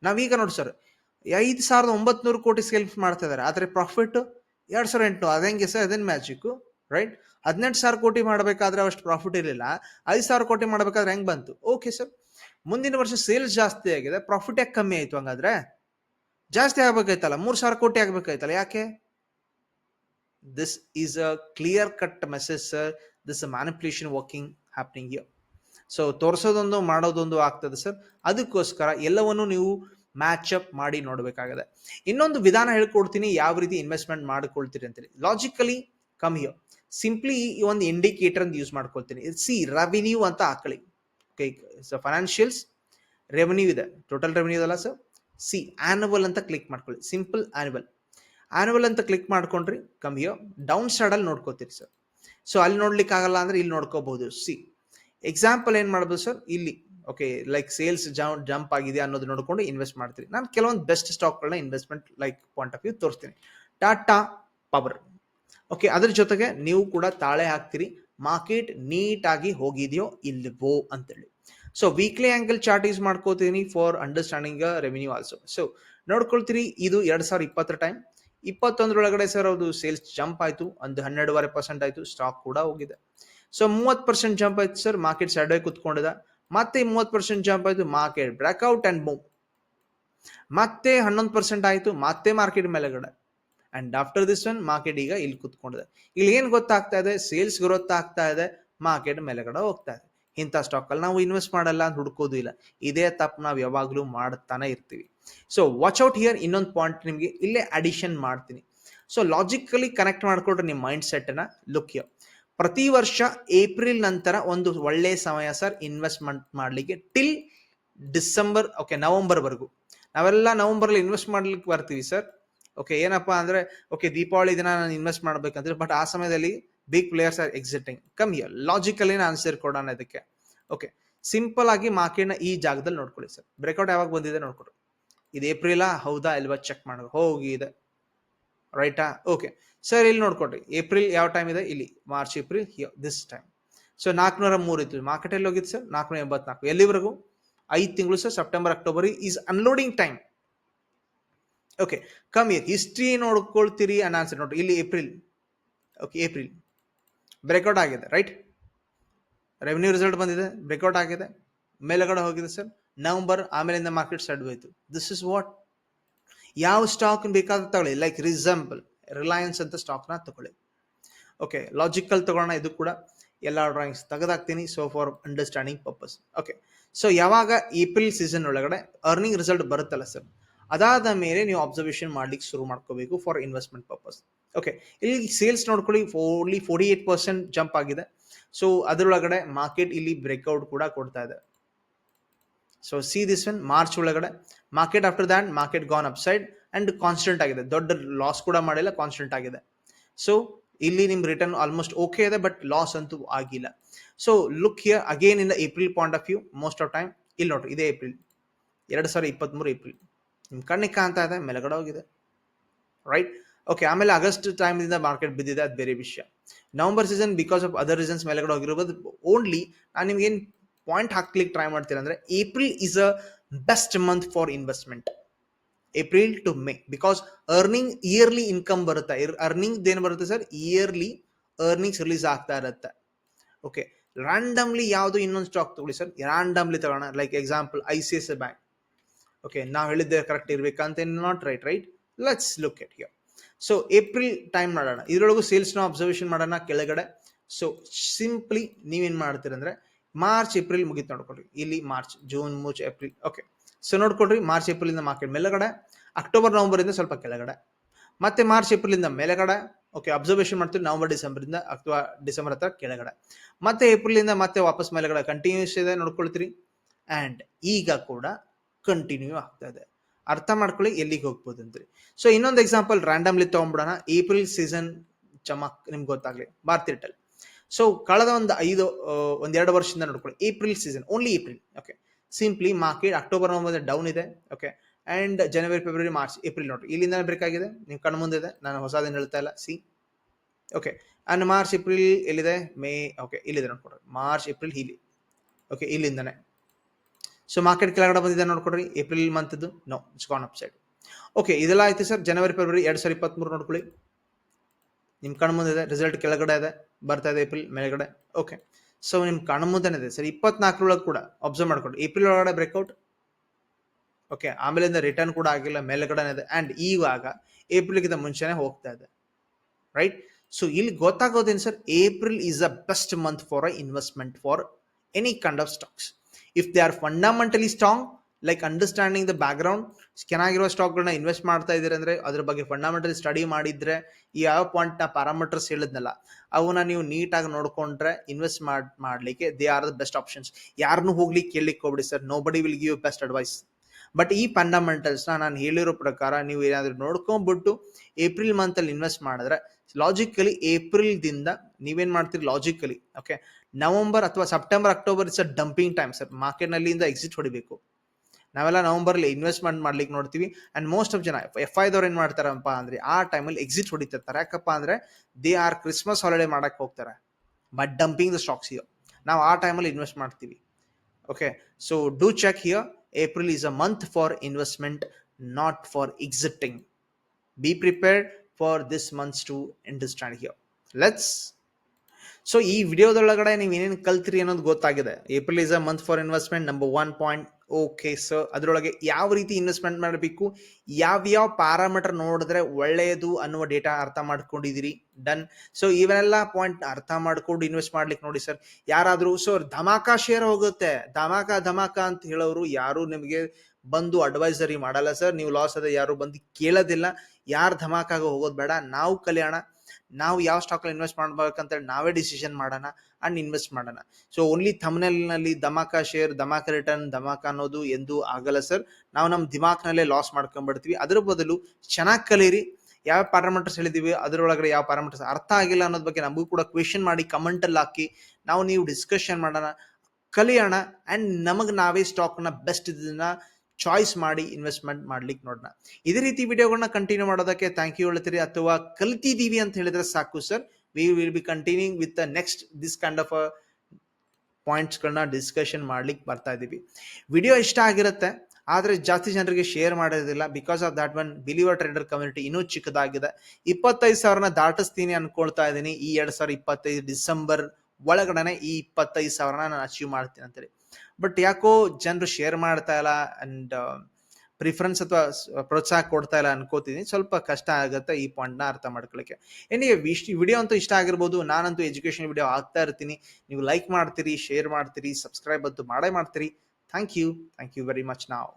Speaker 1: ನಾವೀಗ ನೋಡಿ ಸರ್ ಐದು ಸಾವಿರದ ಒಂಬತ್ನೂರು ಕೋಟಿ ಸೇಲ್ಸ್ ಮಾಡ್ತಾ ಇದಾರೆ. ಆದ್ರೆ ಪ್ರಾಫಿಟ್ ಎರಡ್ ಸಾವಿರ ಎಂಟು ಅದಂಗೆ ಸರ್ ಅದೇನು ಮ್ಯಾಜಿಕ್ ರೈಟ್ ಹದಿನೆಂಟು ಸಾವಿರ ಕೋಟಿ ಮಾಡಬೇಕಾದ್ರೆ ಅಷ್ಟು ಪ್ರಾಫಿಟ್ ಇರಲಿಲ್ಲ. ಐದು ಸಾವಿರ ಕೋಟಿ ಮಾಡಬೇಕಾದ್ರೆ ಹೆಂಗ್ ಬಂತು? ಓಕೆ ಸರ್ ಮುಂದಿನ ವರ್ಷ ಸೇಲ್ಸ್ ಜಾಸ್ತಿ ಆಗಿದೆ ಪ್ರಾಫಿಟ್ ಯಾಕೆ ಕಮ್ಮಿ ಆಯ್ತು ಹಂಗಾದ್ರೆ? ಜಾಸ್ತಿ ಆಗ್ಬೇಕಾಯ್ತಲ್ಲ, ಮೂರ್ ಸಾವಿರ ಕೋಟಿ ಆಗ್ಬೇಕಾಯ್ತಲ್ಲ, ಯಾಕೆ? This is a clear cut message sir this manipulation working happening so ತೋರಿಸೋದೊಂದು, ಮಾಡೋದೊಂದು ಆಗ್ತದೆ ಸರ್ ಅದಕ್ಕೋಸ್ಕರ ಎಲ್ಲವನ್ನು ನೀವು ಮ್ಯಾಚ್ ಅಪ್ ಮಾಡಿ ನೋಡಬೇಕಾಗಿದೆ. ಇನ್ನೊಂದು ವಿಧಾನ ಹೇಳ್ಕೊಡ್ತೀನಿ, ಯಾವ ರೀತಿ ಇನ್ವೆಸ್ಟ್ಮೆಂಟ್ ಮಾಡ್ಕೊಳ್ತೀರಿ ಅಂತೇಳಿ ಲಾಜಿಕಲಿ ಕಮ್ ಹಿಯರ್ ಸಿಂಪ್ಲಿ ಈ ಒಂದು ಇಂಡಿಕೇಟರ್ ಅಂತ ಯೂಸ್ ಮಾಡ್ಕೊಳ್ತೀನಿ. ಸಿ ರೆವಿನ್ಯೂ ಅಂತ ಹಾಕಳಿ ಓಕೆ ಫೈನಾನ್ಷಿಯಲ್ಸ್ ರೆವೆನ್ಯೂ ಇದೆ. ಟೋಟಲ್ ರೆವೆನ್ಯೂ ಇದಲ್ಲ ಸರ್ ಸಿ ಆನುವಲ್ ಅಂತ ಕ್ಲಿಕ್ ಮಾಡ್ಕೊಳ್ಳಿ. ಸಿಂಪಲ್ ಆನುವಲ್ ಆನುವಲ್ ಅಂತ ಕ್ಲಿಕ್ ಮಾಡ್ಕೊಂಡ್ರಿ ಕಮ್ಮಿಯೋ ಡೌನ್ ಸೈಡಲ್ಲಿ ನೋಡ್ಕೋತೀರಿ ಸರ್ ಸೊ ಅಲ್ಲಿ ನೋಡ್ಲಿಕ್ಕೆ ಆಗಲ್ಲ ಅಂದ್ರೆ ಇಲ್ಲಿ ನೋಡ್ಕೋಬಹುದು. ಸಿ. ಎಕ್ಸಾಂಪಲ್ ಏನ್ ಮಾಡ್ಬೋದು ಸರ್ ಇಲ್ಲಿ. ಓಕೆ ಲೈಕ್ ಸೇಲ್ಸ್ ಜಂಪ್ ಆಗಿದೆ ಅನ್ನೋದು ನೋಡ್ಕೊಂಡು ಇನ್ವೆಸ್ಟ್ ಮಾಡ್ತೀರಿ. ನಾನು ಕೆಲವೊಂದು ಬೆಸ್ಟ್ ಸ್ಟಾಕ್ಗಳನ್ನ investment like point of view ತೋರಿಸ್ತೀನಿ. ಟಾಟಾ ಪವರ್ ಓಕೆ ಅದ್ರ ಜೊತೆಗೆ ನೀವು ಕೂಡ ತಾಳೆ ಹಾಕ್ತೀರಿ. ಮಾರ್ಕೆಟ್ ನೀಟಾಗಿ ಹೋಗಿದೆಯೋ ಇಲ್ವೋ ಅಂತೇಳಿ. So weekly angle chart use ಮಾಡ್ಕೋತೀನಿ for understanding revenue also so ನೋಡ್ಕೊಳ್ತೀರಿ, ಇದು ಎರಡ್ ಸಾವಿರದ ಇಪ್ಪತ್ತರ ಟೈಮ್ ಇಪ್ಪತ್ತೊಂದರೊಳಗಡೆ ಸರ್ ಅದು ಸೇಲ್ಸ್ ಜಂಪ್ ಆಯಿತು. ಒಂದು ಹನ್ನೆರಡುವರೆ ಪರ್ಸೆಂಟ್ ಆಯಿತು. ಸ್ಟಾಕ್ ಕೂಡ ಹೋಗಿದೆ. ಸೊ ಮೂವತ್ತು ಪರ್ಸೆಂಟ್ ಜಂಪ್ ಆಯ್ತು ಸರ್ ಮಾರ್ಕೆಟ್ ಸೈಡ್ ಕುತ್ಕೊಂಡಿದೆ. ಮತ್ತೆ ಮೂವತ್ತು ಪರ್ಸೆಂಟ್ ಜಂಪ್ ಆಯಿತು. ಮಾರ್ಕೆಟ್ ಬ್ರೇಕ್ಔಟ್ ಆ್ಯಂಡ್ ಮೂವ್ ಮತ್ತೆ ಹನ್ನೊಂದು ಪರ್ಸೆಂಟ್ ಆಯಿತು. ಮತ್ತೆ ಮಾರ್ಕೆಟ್ ಮೇಲೆಗಡೆ. And after this one market ಈಗ ಇಲ್ಲಿ ಕುತ್ಕೊಂಡಿದೆ. ಇಲ್ಲಿ ಏನು ಗೊತ್ತಾಗ್ತಾ ಇದೆ? ಸೇಲ್ಸ್ ಗ್ರೋತ್ ಆಗ್ತಾ ಇದೆ. ಮಾರ್ಕೆಟ್ ಮೇಲೆಗಡೆ ಹೋಗ್ತಾ ಇದೆ. ಇಂಥ ಸ್ಟಾಕ್ ಅಲ್ಲಿ ನಾವು ಇನ್ವೆಸ್ಟ್ ಮಾಡಲ್ಲ ಅಂತ ಹುಡುಕೋದು ಇಲ್ಲ. ಇದೇ ತಪ್ಪು ನಾವು ಯಾವಾಗಲೂ ಮಾಡ್ತಾನೆ ಇರ್ತೀವಿ. ಸೊ ವಾಚ್ ಔಟ್ ಹಿಯರ್ ಇನ್ನೊಂದು ಪಾಯಿಂಟ್ ನಿಮಗೆ ಇಲ್ಲೇ ಅಡಿಷನ್ ಮಾಡ್ತೀನಿ. ಸೊ ಲಾಜಿಕಲಿ ಕನೆಕ್ಟ್ ಮಾಡ್ಕೊಳ್ರಿ ನಿಮ್ಮ ಮೈಂಡ್ ಸೆಟ್ ಲುಕ್ಯ ಪ್ರತಿ ವರ್ಷ ಏಪ್ರಿಲ್ ನಂತರ ಒಂದು ಒಳ್ಳೆಯ ಸಮಯ ಸರ್ ಇನ್ವೆಸ್ಟ್ಮೆಂಟ್ ಮಾಡಲಿಕ್ಕೆ ಟಿಲ್ ಡಿಸೆಂಬರ್ ಓಕೆ ನವಂಬರ್ವರೆಗೂ ನಾವೆಲ್ಲ ನವಂಬರಲ್ಲಿ ಇನ್ವೆಸ್ಟ್ ಮಾಡ್ಲಿಕ್ಕೆ ಬರ್ತೀವಿ ಸರ್ ಓಕೆ ಏನಪ್ಪಾ ಅಂದರೆ ಓಕೆ ದೀಪಾವಳಿ ದಿನ ನಾನು ಇನ್ವೆಸ್ಟ್ ಮಾಡಬೇಕಂತ ಬಟ್ ಆ ಸಮಯದಲ್ಲಿ big players are exiting come here logically answer ಕೊಡೋಣ ಇದಕ್ಕೆ? ಓಕೆ ಸಿಂಪಲ್ ಆಗಿ ಮಾರ್ಕೆಟ್ನ ಈ ಜಾಗದಲ್ಲಿ ನೋಡ್ಕೊಳ್ಳಿ ಸರ್. ಬ್ರೇಕ್ಔಟ್ ಯಾವಾಗ ಬಂದಿದೆ ನೋಡ್ಕೊಡು. ಇದು ಏಪ್ರಿಲಾ ಹೌದಾ ಇಲ್ವಾ? ಚೆಕ್ ಮಾಡೋದು. ಹೋಗಿ ಇದೆ ರೈಟಾ ಓಕೆ ಸರ್ ಇಲ್ಲಿ ನೋಡ್ಕೊಡ್ರಿ ಏಪ್ರಿಲ್ ಯಾವ ಟೈಮ್ ಇದೆ? ಇಲ್ಲಿ. March April this time so ನಾಲ್ಕುನೂರ ಮೂರು ಇತ್ತು ಮಾರ್ಕೆಟ್ ಎಲ್ಲಿ ಹೋಗಿತ್ತು ಸರ್? ನಾಲ್ಕುನೂರ ಎಂಬತ್ನಾಲ್ಕು. ಎಲ್ಲಿವರೆಗೂ? ಐದು ತಿಂಗಳು sir. September October is unloading time okay ಕಮ್ಮಿ ಹಿಸ್ಟ್ರಿ ನೋಡ್ಕೊಳ್ತೀರಿ ಅನ್ನ ಆನ್ಸರ್ ನೋಡ್ರಿ. ಇಲ್ಲಿ ಏಪ್ರಿಲ್ ಓಕೆ ಏಪ್ರಿಲ್ ಬ್ರೇಕ್ಔಟ್ ಆಗಿದೆ ರೈಟ್ ರೆವೆನ್ಯೂ ರಿಸಲ್ಟ್ ಬಂದಿದೆ ಬ್ರೇಕ್ಔಟ್ ಆಗಿದೆ. ಮೇಲೆಗಡೆ ಹೋಗಿದೆ ಸರ್ ನವಂಬರ್ ಆಮೇಲಿಂದ ಮಾರ್ಕೆಟ್ ಸೈಡ್ ಹೋಯ್ತು. ದಿಸ್ ಇಸ್ ವಾಟ್ ಯಾವ ಸ್ಟಾಕ್ ಬೇಕಾದ ತಗೊಳ್ಳಿ. ಲೈಕ್ ರಿಸಂಬಲ್ ರಿಲಯನ್ಸ್ ಅಂತ ಸ್ಟಾಕ್ನ ತಗೊಳ್ಳಿ. ಓಕೆ ಲಾಜಿಕಲ್ ತಗೊಳ್ಳೋಣ ಇದು ಕೂಡ. ಎಲ್ಲ drawings ತೆಗೆದಾಕ್ತೀನಿ so for understanding purpose okay so ಯಾವಾಗ ಏಪ್ರಿಲ್ ಸೀಸನ್ ಒಳಗಡೆ ಅರ್ನಿಂಗ್ ರಿಸಲ್ಟ್ ಬರುತ್ತಲ್ಲ ಸರ್ ಅದಾದ ಮೇಲೆ ನೀವು ಅಬ್ಸರ್ವೇಷನ್ ಮಾಡ್ಲಿಕ್ಕೆ ಶುರು ಮಾಡ್ಕೋಬೇಕು ಫಾರ್ ಇನ್ವೆಸ್ಟ್ಮೆಂಟ್ ಪರ್ಪಸ್ ಓಕೆ ಇಲ್ಲಿ ಸೇಲ್ಸ್ ನೋಡ್ಕೊಳ್ಳಿ only forty eight percent jump ಆಗಿದೆ. ಸೊ ಅದರೊಳಗಡೆ ಮಾರ್ಕೆಟ್ ಇಲ್ಲಿ ಬ್ರೇಕ್ಔಟ್ ಕೂಡ ಕೊಡ್ತಾ ಇದೆ. So see this one March ಒಳಗಡೆ. Market after ದ್ಯಾಂಡ್ market gone up side and constant ಆಗಿದೆ. ದೊಡ್ಡ ಲಾಸ್ ಕೂಡ ಮಾಡಿಲ್ಲ ಕಾನ್ಸ್ಟೆಂಟ್ ಆಗಿದೆ. ಸೊ ಇಲ್ಲಿ ನಿಮ್ಮ ರಿಟರ್ನ್ ಆಲ್ಮೋಸ್ಟ್ ಓಕೆ ಇದೆ ಬಟ್ ಲಾಸ್ ಅಂತೂ ಆಗಿಲ್ಲ. So look here again in April point of view most of time ಇಲ್ಲಿ ನೋಡ್ರಿ, ಇದೇ ಏಪ್ರಿಲ್ ಎರಡು ಸಾವಿರದ ಇಪ್ಪತ್ತ್ಮೂರು ಏಪ್ರಿಲ್ ನಿಮ್ಮ ಕಣ್ಣಿಗೆ ಕಾಣ್ತಾ ಇದೆ, ಮೆಲಗಡೆ ಹೋಗಿದೆ. ರೈಟ್ ಓಕೆ ಆಮೇಲೆ ಆಗಸ್ಟ್ ಟೈಮ್ದಿಂದ ಮಾರ್ಕೆಟ್ ಬಿದ್ದಿದೆ, ಅದು ಬೇರೆ ವಿಷಯ. November season because of other reasons ಮೇಲೆ ಕೂಡ ಹೋಗಿರ್ಬೋದು. ಓನ್ಲಿ ನಾನು ನಿಮ್ಗೇನು ಪಾಯಿಂಟ್ ಹಾಕ್ಲಿಕ್ಕೆ ಟ್ರೈ ಮಾಡ್ತೀರಾ ಅಂದ್ರೆ April is a best month for investment April to May because earning yearly income ಬರುತ್ತೆ. ಅರ್ನಿಂಗ್ ಏನು ಬರುತ್ತೆ ಸರ್ ಇಯರ್ಲಿ ಅರ್ನಿಂಗ್ಸ್ ರಿಲೀಸ್ ಆಗ್ತಾ ಇರುತ್ತೆ. ಓಕೆ ರ್ಯಾಂಡಮ್ಲಿ ಯಾವುದು ಇನ್ನೊಂದು ಸ್ಟಾಕ್ ತಗೊಳ್ಳಿ ಸರ್ ರ್ಯಾಂಡಮ್ಲಿ ತಗೋಣ like example I C S bank okay ನಾವು ಹೇಳಿದ್ದೆ correct ಇರ್ಬೇಕಂತ not right right let's look at here so April time ಮಾಡೋಣ. ಇದರೊಳಗೂ ಸೇಲ್ಸ್ನ ಅಬ್ಸರ್ವೇಷನ್ ಮಾಡೋಣ ಕೆಳಗಡೆ. ಸೊ ಸಿಂಪ್ಲಿ ನೀವೇನು ಮಾಡ್ತೀರಂದ್ರೆ ಮಾರ್ಚ್ ಏಪ್ರಿಲ್ ಮುಗಿತು ನೋಡ್ಕೊಳ್ರಿ. ಇಲ್ಲಿ ಮಾರ್ಚ್ ಜೂನ್ ಮೂಚ್ ಏಪ್ರಿಲ್ ಓಕೆ ಸೊ ನೋಡ್ಕೊಳ್ರಿ ಮಾರ್ಚ್ ಏಪ್ರಿಲ್ ಇಂದ ಮಾರ್ಕೆಟ್ ಮೇಲಗಡೆ ಅಕ್ಟೋಬರ್ ನವಂಬರಿಂದ ಸ್ವಲ್ಪ ಕೆಳಗಡೆ. ಮತ್ತೆ ಮಾರ್ಚ್ ಏಪ್ರಿಲ್ ಇಂದ ಮೇಲೆಗಡೆ ಓಕೆ ಅಬ್ಸರ್ವೇಷನ್ ಮಾಡ್ತೀವಿ ನವಂಬರ್ ಡಿಸೆಂಬರ್ ಇಂದ, ಅಥವಾ ಡಿಸೆಂಬರ್ ಹತ್ರ ಕೆಳಗಡೆ. ಮತ್ತೆ ಏಪ್ರಿಲ್ ಇಂದ ಮತ್ತೆ ವಾಪಸ್ ಮೇಲೆಗಡೆ ಕಂಟಿನ್ಯೂಸ್ ಇದೆ, ನೋಡ್ಕೊಳ್ತೀರಿ. ಆ್ಯಂಡ್ ಈಗ ಕೂಡ ಕಂಟಿನ್ಯೂ ಆಗ್ತಾ ಇದೆ. ಅರ್ಥ ಮಾಡ್ಕೊಳ್ಳಿ ಎಲ್ಲಿಗೆ ಹೋಗ್ಬೋದು ಅಂದ್ರಿ. ಸೊ ಇನ್ನೊಂದು ಎಕ್ಸಾಂಪಲ್ ರ್ಯಾಂಡಮ್ಲಿ ತೊಗೊಂಡ್ಬಿಡೋಣ. ಏಪ್ರಿಲ್ ಸೀಸನ್ ಚಮಕ್ ನಿಮ್ಗೆ ಗೊತ್ತಾಗ್ಲಿ. ಭಾರತೀರ್ಟಲ್ ಸೊ ಕಳೆದ ಒಂದು ಐದು ಒಂದು ಒಂದೆರಡು ವರ್ಷದಿಂದ ನೋಡ್ಕೊಳ್ಳಿ. April season only April okay simply market October November down ಇದೆ okay and January February March April ನೋಡ್ರಿ ಇಲ್ಲಿಂದ ಬೇಕಾಗಿದೆ ಆಗಿದೆ. ಕಣ್ಣ ಮುಂದಿದೆ ನಾನು ಹೊಸದೇನು ಹೇಳ್ತಾ ಇಲ್ಲ. See okay and March April ಎಲ್ಲಿದೆ? ಮೇ ಓಕೆ ಇಲ್ಲಿದೆ ನೋಡ್ಕೊಡ್ರಿ ಮಾರ್ಚ್ ಏಪ್ರಿಲ್ ಇಲ್ಲಿ ಓಕೆ ಇಲ್ಲಿಂದನೇ. ಸೊ ಮಾರ್ಕೆಟ್ ಕೆಳಗಡೆ ಬಂದಿದೆ ನೋಡ್ಕೊಡ್ರಿ. April ಮಂತ್ದು no it's gone up side okay ಇದೆಲ್ಲ ಆಯ್ತು ಸರ್ ಜನವರಿ ಫೆಬ್ರವರಿ ಎರಡು ಸಾವಿರದ ಇಪ್ಪತ್ತ್ಮೂರು ನೋಡ್ಕೊಳ್ಳಿ. ನಿಮ್ಮ ಕಣ್ಣು ಇದೆ. ರಿಸಲ್ಟ್ ಕೆಳಗಡೆ ಇದೆ. ಬರ್ತಾ ಇದೆ ಏಪ್ರಿಲ್ ಮೇಲ್ಗಡೆ. ಓಕೆ ಸೊ ನಿಮ್ಮ ಕಣ್ಣು ಮುಂದೆ ಇದೆ ಸರ್ ಇಪ್ಪತ್ನಾಲ್ಕರೊಳಗೆ ಕೂಡ ಅಬ್ಸರ್ವ್ ಮಾಡ್ಕೊಂಡು. ಏಪ್ರಿಲ್ ಒಳಗಡೆ ಬ್ರೇಕ್ಔಟ್ ಓಕೆ ಆಮೇಲಿಂದ ರಿಟರ್ನ್ ಕೂಡ ಆಗಿಲ್ಲ. ಮೇಲ್ಗಡೆ ಇದೆ. ಆ್ಯಂಡ್ ಇವಾಗ ಏಪ್ರಿಲ್ಗಿಂತ ಮುಂಚೆನೇ ಹೋಗ್ತಾ ಇದೆ. ರೈಟ್ ಸೊ ಇಲ್ಲಿ ಗೊತ್ತಾಗೋದೇನು sir April is a best month for a investment for any kind of stocks if they are fundamentally strong like understanding the background ಚೆನ್ನಾಗಿರುವ ಸ್ಟಾಕ್ಗಳನ್ನ ಇನ್ವೆಸ್ಟ್ ಮಾಡ್ತಾ ಇದ್ದೀರಿ ಅಂದ್ರೆ ಅದ್ರ ಬಗ್ಗೆ ಫಂಡಮೆಂಟಲಿ ಸ್ಟಡಿ ಮಾಡಿದ್ರೆ ಈ ಯಾವ ಪಾಯಿಂಟ್ನ ಪ್ಯಾರಾಮೀಟರ್ಸ್ ಹೇಳಿದ್ನಲ್ಲ, ಅವನ್ನ ನೀವು ನೀಟಾಗಿ ನೋಡ್ಕೊಂಡ್ರೆ ಇನ್ವೆಸ್ಟ್ ಮಾಡ್, ಮಾಡಲಿಕ್ಕೆ they are the best options ಯಾರನ್ನೂ ಹೋಗ್ಲಿ ಕೇಳಲಿಕ್ಕೆ ಹೋಗ್ಬಿಡಿ sir nobody will give best advice but ಈ ಫಂಡಮೆಂಟಲ್ಸ್ನ ನಾನು ಹೇಳಿರೋ ಪ್ರಕಾರ ನೀವು ಏನಾದರೂ ನೋಡ್ಕೊಂಡ್ಬಿಟ್ಟು ಏಪ್ರಿಲ್ ಮಂತಲ್ಲಿ ಇನ್ವೆಸ್ಟ್ ಮಾಡಿದ್ರೆ ಲಾಜಿಕಲಿ ಏಪ್ರಿಲ್ದಿಂದ ನೀವೇನು ಮಾಡ್ತೀರಿ? ಲಾಜಿಕಲಿ ಓಕೆ ನವಂಬರ್ ಅಥವಾ September, October it's a dumping time sir ಮಾರ್ಕೆಟ್ನಲ್ಲಿಂದ exit ಹೊಡಿಬೇಕು. ನಾವೆಲ್ಲ ನವಂಬರಲ್ಲಿ ಇನ್ವೆಸ್ಟ್ಮೆಂಟ್ ಮಾಡ್ಲಿಕ್ಕೆ ನೋಡ್ತೀವಿ. ಅಂಡ್ ಮೋಸ್ಟ್ ಆಫ್ ಜನ ಎಫ್ ಐದವ್ರು ಏನು ಮಾಡ್ತಾರಪ್ಪ ಅಂದ್ರೆ, ಆ ಟೈಮಲ್ಲಿ ಎಕ್ಸಿಟ್ ಹೊಡಿತಿರ್ತಾರೆ. ಯಾಕಪ್ಪ ಅಂದ್ರೆ ದೇ ಆರ್ ಕ್ರಿಸ್ಮಸ್ ಹಾಲಿಡೇ ಮಾಡಕ್ಕೆ ಹೋಗ್ತಾರೆ. But dumping the stocks here ನಾವು ಆ ಟೈಮಲ್ಲಿ ಇನ್ವೆಸ್ಟ್ ಮಾಡ್ತೀವಿ. Okay so do check here April is a month for investment not for exiting be prepared for this months to understand here let's so ಈ ವಿಡಿಯೋದೊಳಗಡೆ ನೀವು ಏನೇನು ಕಲ್ತ್ರಿ ಅನ್ನೋದು ಗೊತ್ತಾಗಿದೆ. April is a month for investment number one point okay sir ಅದರೊಳಗೆ ಯಾವ ರೀತಿ ಇನ್ವೆಸ್ಟ್ಮೆಂಟ್ ಮಾಡಬೇಕು ಯಾವ್ಯಾವ ಪ್ಯಾರಾಮೀಟರ್ ನೋಡಿದ್ರೆ ಒಳ್ಳೆಯದು ಅನ್ನುವ ಡೇಟಾ ಅರ್ಥ ಮಾಡ್ಕೊಂಡಿದ್ದೀರಿ. ಡನ್ ಸೊ ಇವನ್ನೆಲ್ಲ ಪಾಯಿಂಟ್ ಅರ್ಥ ಮಾಡ್ಕೊಂಡು ಇನ್ವೆಸ್ಟ್ ಮಾಡ್ಲಿಕ್ಕೆ ನೋಡಿ ಸರ್ ಯಾರಾದರೂ ಸೊ ಧಮಾಕ ಶೇರ್ ಹೋಗುತ್ತೆ. ಧಮಾಕ ಧಮಾಕ ಅಂತ ಹೇಳೋರು ಯಾರು ನಿಮಗೆ ಬಂದು ಅಡ್ವೈಸರಿ ಮಾಡಲ್ಲ ಸರ್ ನೀವು ಲಾಸ್ ಅದೇ ಯಾರು ಬಂದು ಕೇಳೋದಿಲ್ಲ. ಯಾರು ಧಮಾಕಾಗ ಹೋಗೋದು ಬೇಡ. ನಾವು ಕಲಿಯೋಣ ನಾವು ಯಾವ ಸ್ಟಾಕಲ್ಲಿ ಇನ್ವೆಸ್ಟ್ ಮಾಡ್ಬೇಕಂತ ನಾವೇ ಡಿಸಿಷನ್ ಮಾಡೋಣ ಅಂಡ್ ಇನ್ವೆಸ್ಟ್ ಮಾಡೋಣ. ಸೊ ಓನ್ಲಿ ಥಮ್ನೆಲ್ನಲ್ಲಿ ಧಮಾಕ ಶೇರ್ ಧಮಾಕ ರಿಟರ್ನ್ ಧಮಾಕ ಅನ್ನೋದು ಎಂದೂ ಆಗಲ್ಲ ಸರ್ ನಾವು ನಮ್ಮ ದಿಮಾಕ್ನಲ್ಲೇ ಲಾಸ್ ಮಾಡ್ಕೊಂಡ್ಬಿಡ್ತೀವಿ. ಅದ್ರ ಬದಲು ಚೆನ್ನಾಗಿ ಕಲೀರಿ. ಯಾವ ಪ್ಯಾರಾಮೀಟರ್ಸ್ ಹೇಳಿದೀವಿ, ಅದರೊಳಗಡೆ ಯಾವ ಪ್ಯಾರಾಮೀಟರ್ಸ್ ಅರ್ಥ ಆಗಿಲ್ಲ ಅನ್ನೋದ್ ಬಗ್ಗೆ ನಮಗೂ ಕೂಡ ಕ್ವೆಶನ್ ಮಾಡಿ ಕಮೆಂಟಲ್ಲಿ ಹಾಕಿ. ನಾವು ನೀವು ಡಿಸ್ಕಷನ್ ಮಾಡೋಣ, ಕಲಿಯೋಣ ಆ್ಯಂಡ್ ನಮಗೆ ನಾವೇ ಸ್ಟಾಕ್ನ ಬೆಸ್ಟ್ ಇದನ್ನ ಚಾಯ್ಸ್ ಮಾಡಿ ಇನ್ವೆಸ್ಟ್ಮೆಂಟ್ ಮಾಡ್ಲಿಕ್ಕೆ ನೋಡೋಣ ಇದೇ ರೀತಿ ವಿಡಿಯೋಗಳನ್ನ ಕಂಟಿನ್ಯೂ ಮಾಡೋದಕ್ಕೆ ಥ್ಯಾಂಕ್ ಯು ಹೇಳ್ತೀರಿ. ಅಥವಾ ಕಲ್ತಿದ್ದೀವಿ ಅಂತ ಹೇಳಿದ್ರೆ ಸಾಕು sir we will be continuing with next this kind of ಪಾಯಿಂಟ್ಸ್ಗಳನ್ನ discussion ಮಾಡ್ಲಿಕ್ಕೆ ಬರ್ತಾ ಇದ್ದೀವಿ ವಿಡಿಯೋ ಇಷ್ಟ ಆಗಿರುತ್ತೆ, ಆದರೆ ಜಾಸ್ತಿ ಜನರಿಗೆ ಶೇರ್ ಮಾಡೋದಿಲ್ಲ. Because of that one believer trader community ಇನ್ನೂ ಚಿಕ್ಕದಾಗಿದೆ. ಇಪ್ಪತ್ತೈದು ಸಾವಿರನ ದಾಟಿಸ್ತೀನಿ ಅನ್ಕೊಳ್ತಾ ಇದ್ದೀನಿ ಈ ಎರಡ್ ಸಾವಿರದ ಇಪ್ಪತ್ತೈದು ಡಿಸೆಂಬರ್ ಒಳಗಡೆನೆ ಈ ಇಪ್ಪತ್ತೈದು ಸಾವಿರನ ನಾನು ಅಚೀವ್ ಮಾಡ್ತೀನಿ ಅಂತೇಳಿ ಬಟ್ ಯಾಕೋ ಜನರು ಶೇರ್ ಮಾಡ್ತಾ ಇಲ್ಲ ಅಂಡ್ ಪ್ರಿಫರೆನ್ಸ್ ಅಥವಾ ಪ್ರೋತ್ಸಾಹ ಕೊಡ್ತಾ ಇಲ್ಲ ಅನ್ಕೋತೀನಿ. ಸ್ವಲ್ಪ ಕಷ್ಟ ಆಗುತ್ತೆ ಈ ಪಾಯಿಂಟ್ನ ಅರ್ಥ ಮಾಡ್ಕೊಳ್ಳಿಕ್ಕೆ ಏನಿಗೆ ವಿಡಿಯೋ ಅಂತೂ ಇಷ್ಟ ಆಗಿರ್ಬೋದು. ನಾನಂತೂ ಎಜುಕೇಶನ್ ವಿಡಿಯೋ ಆಗ್ತಾ ಇರ್ತೀನಿ. ನೀವು ಲೈಕ್ ಮಾಡ್ತೀರಿ ಶೇರ್ ಮಾಡ್ತೀರಿ ಸಬ್ಸ್ಕ್ರೈಬ್ ಅಂತೂ ಮಾಡೇ ಮಾಡ್ತೀರಿ. Thank you thank you very much ನಾವು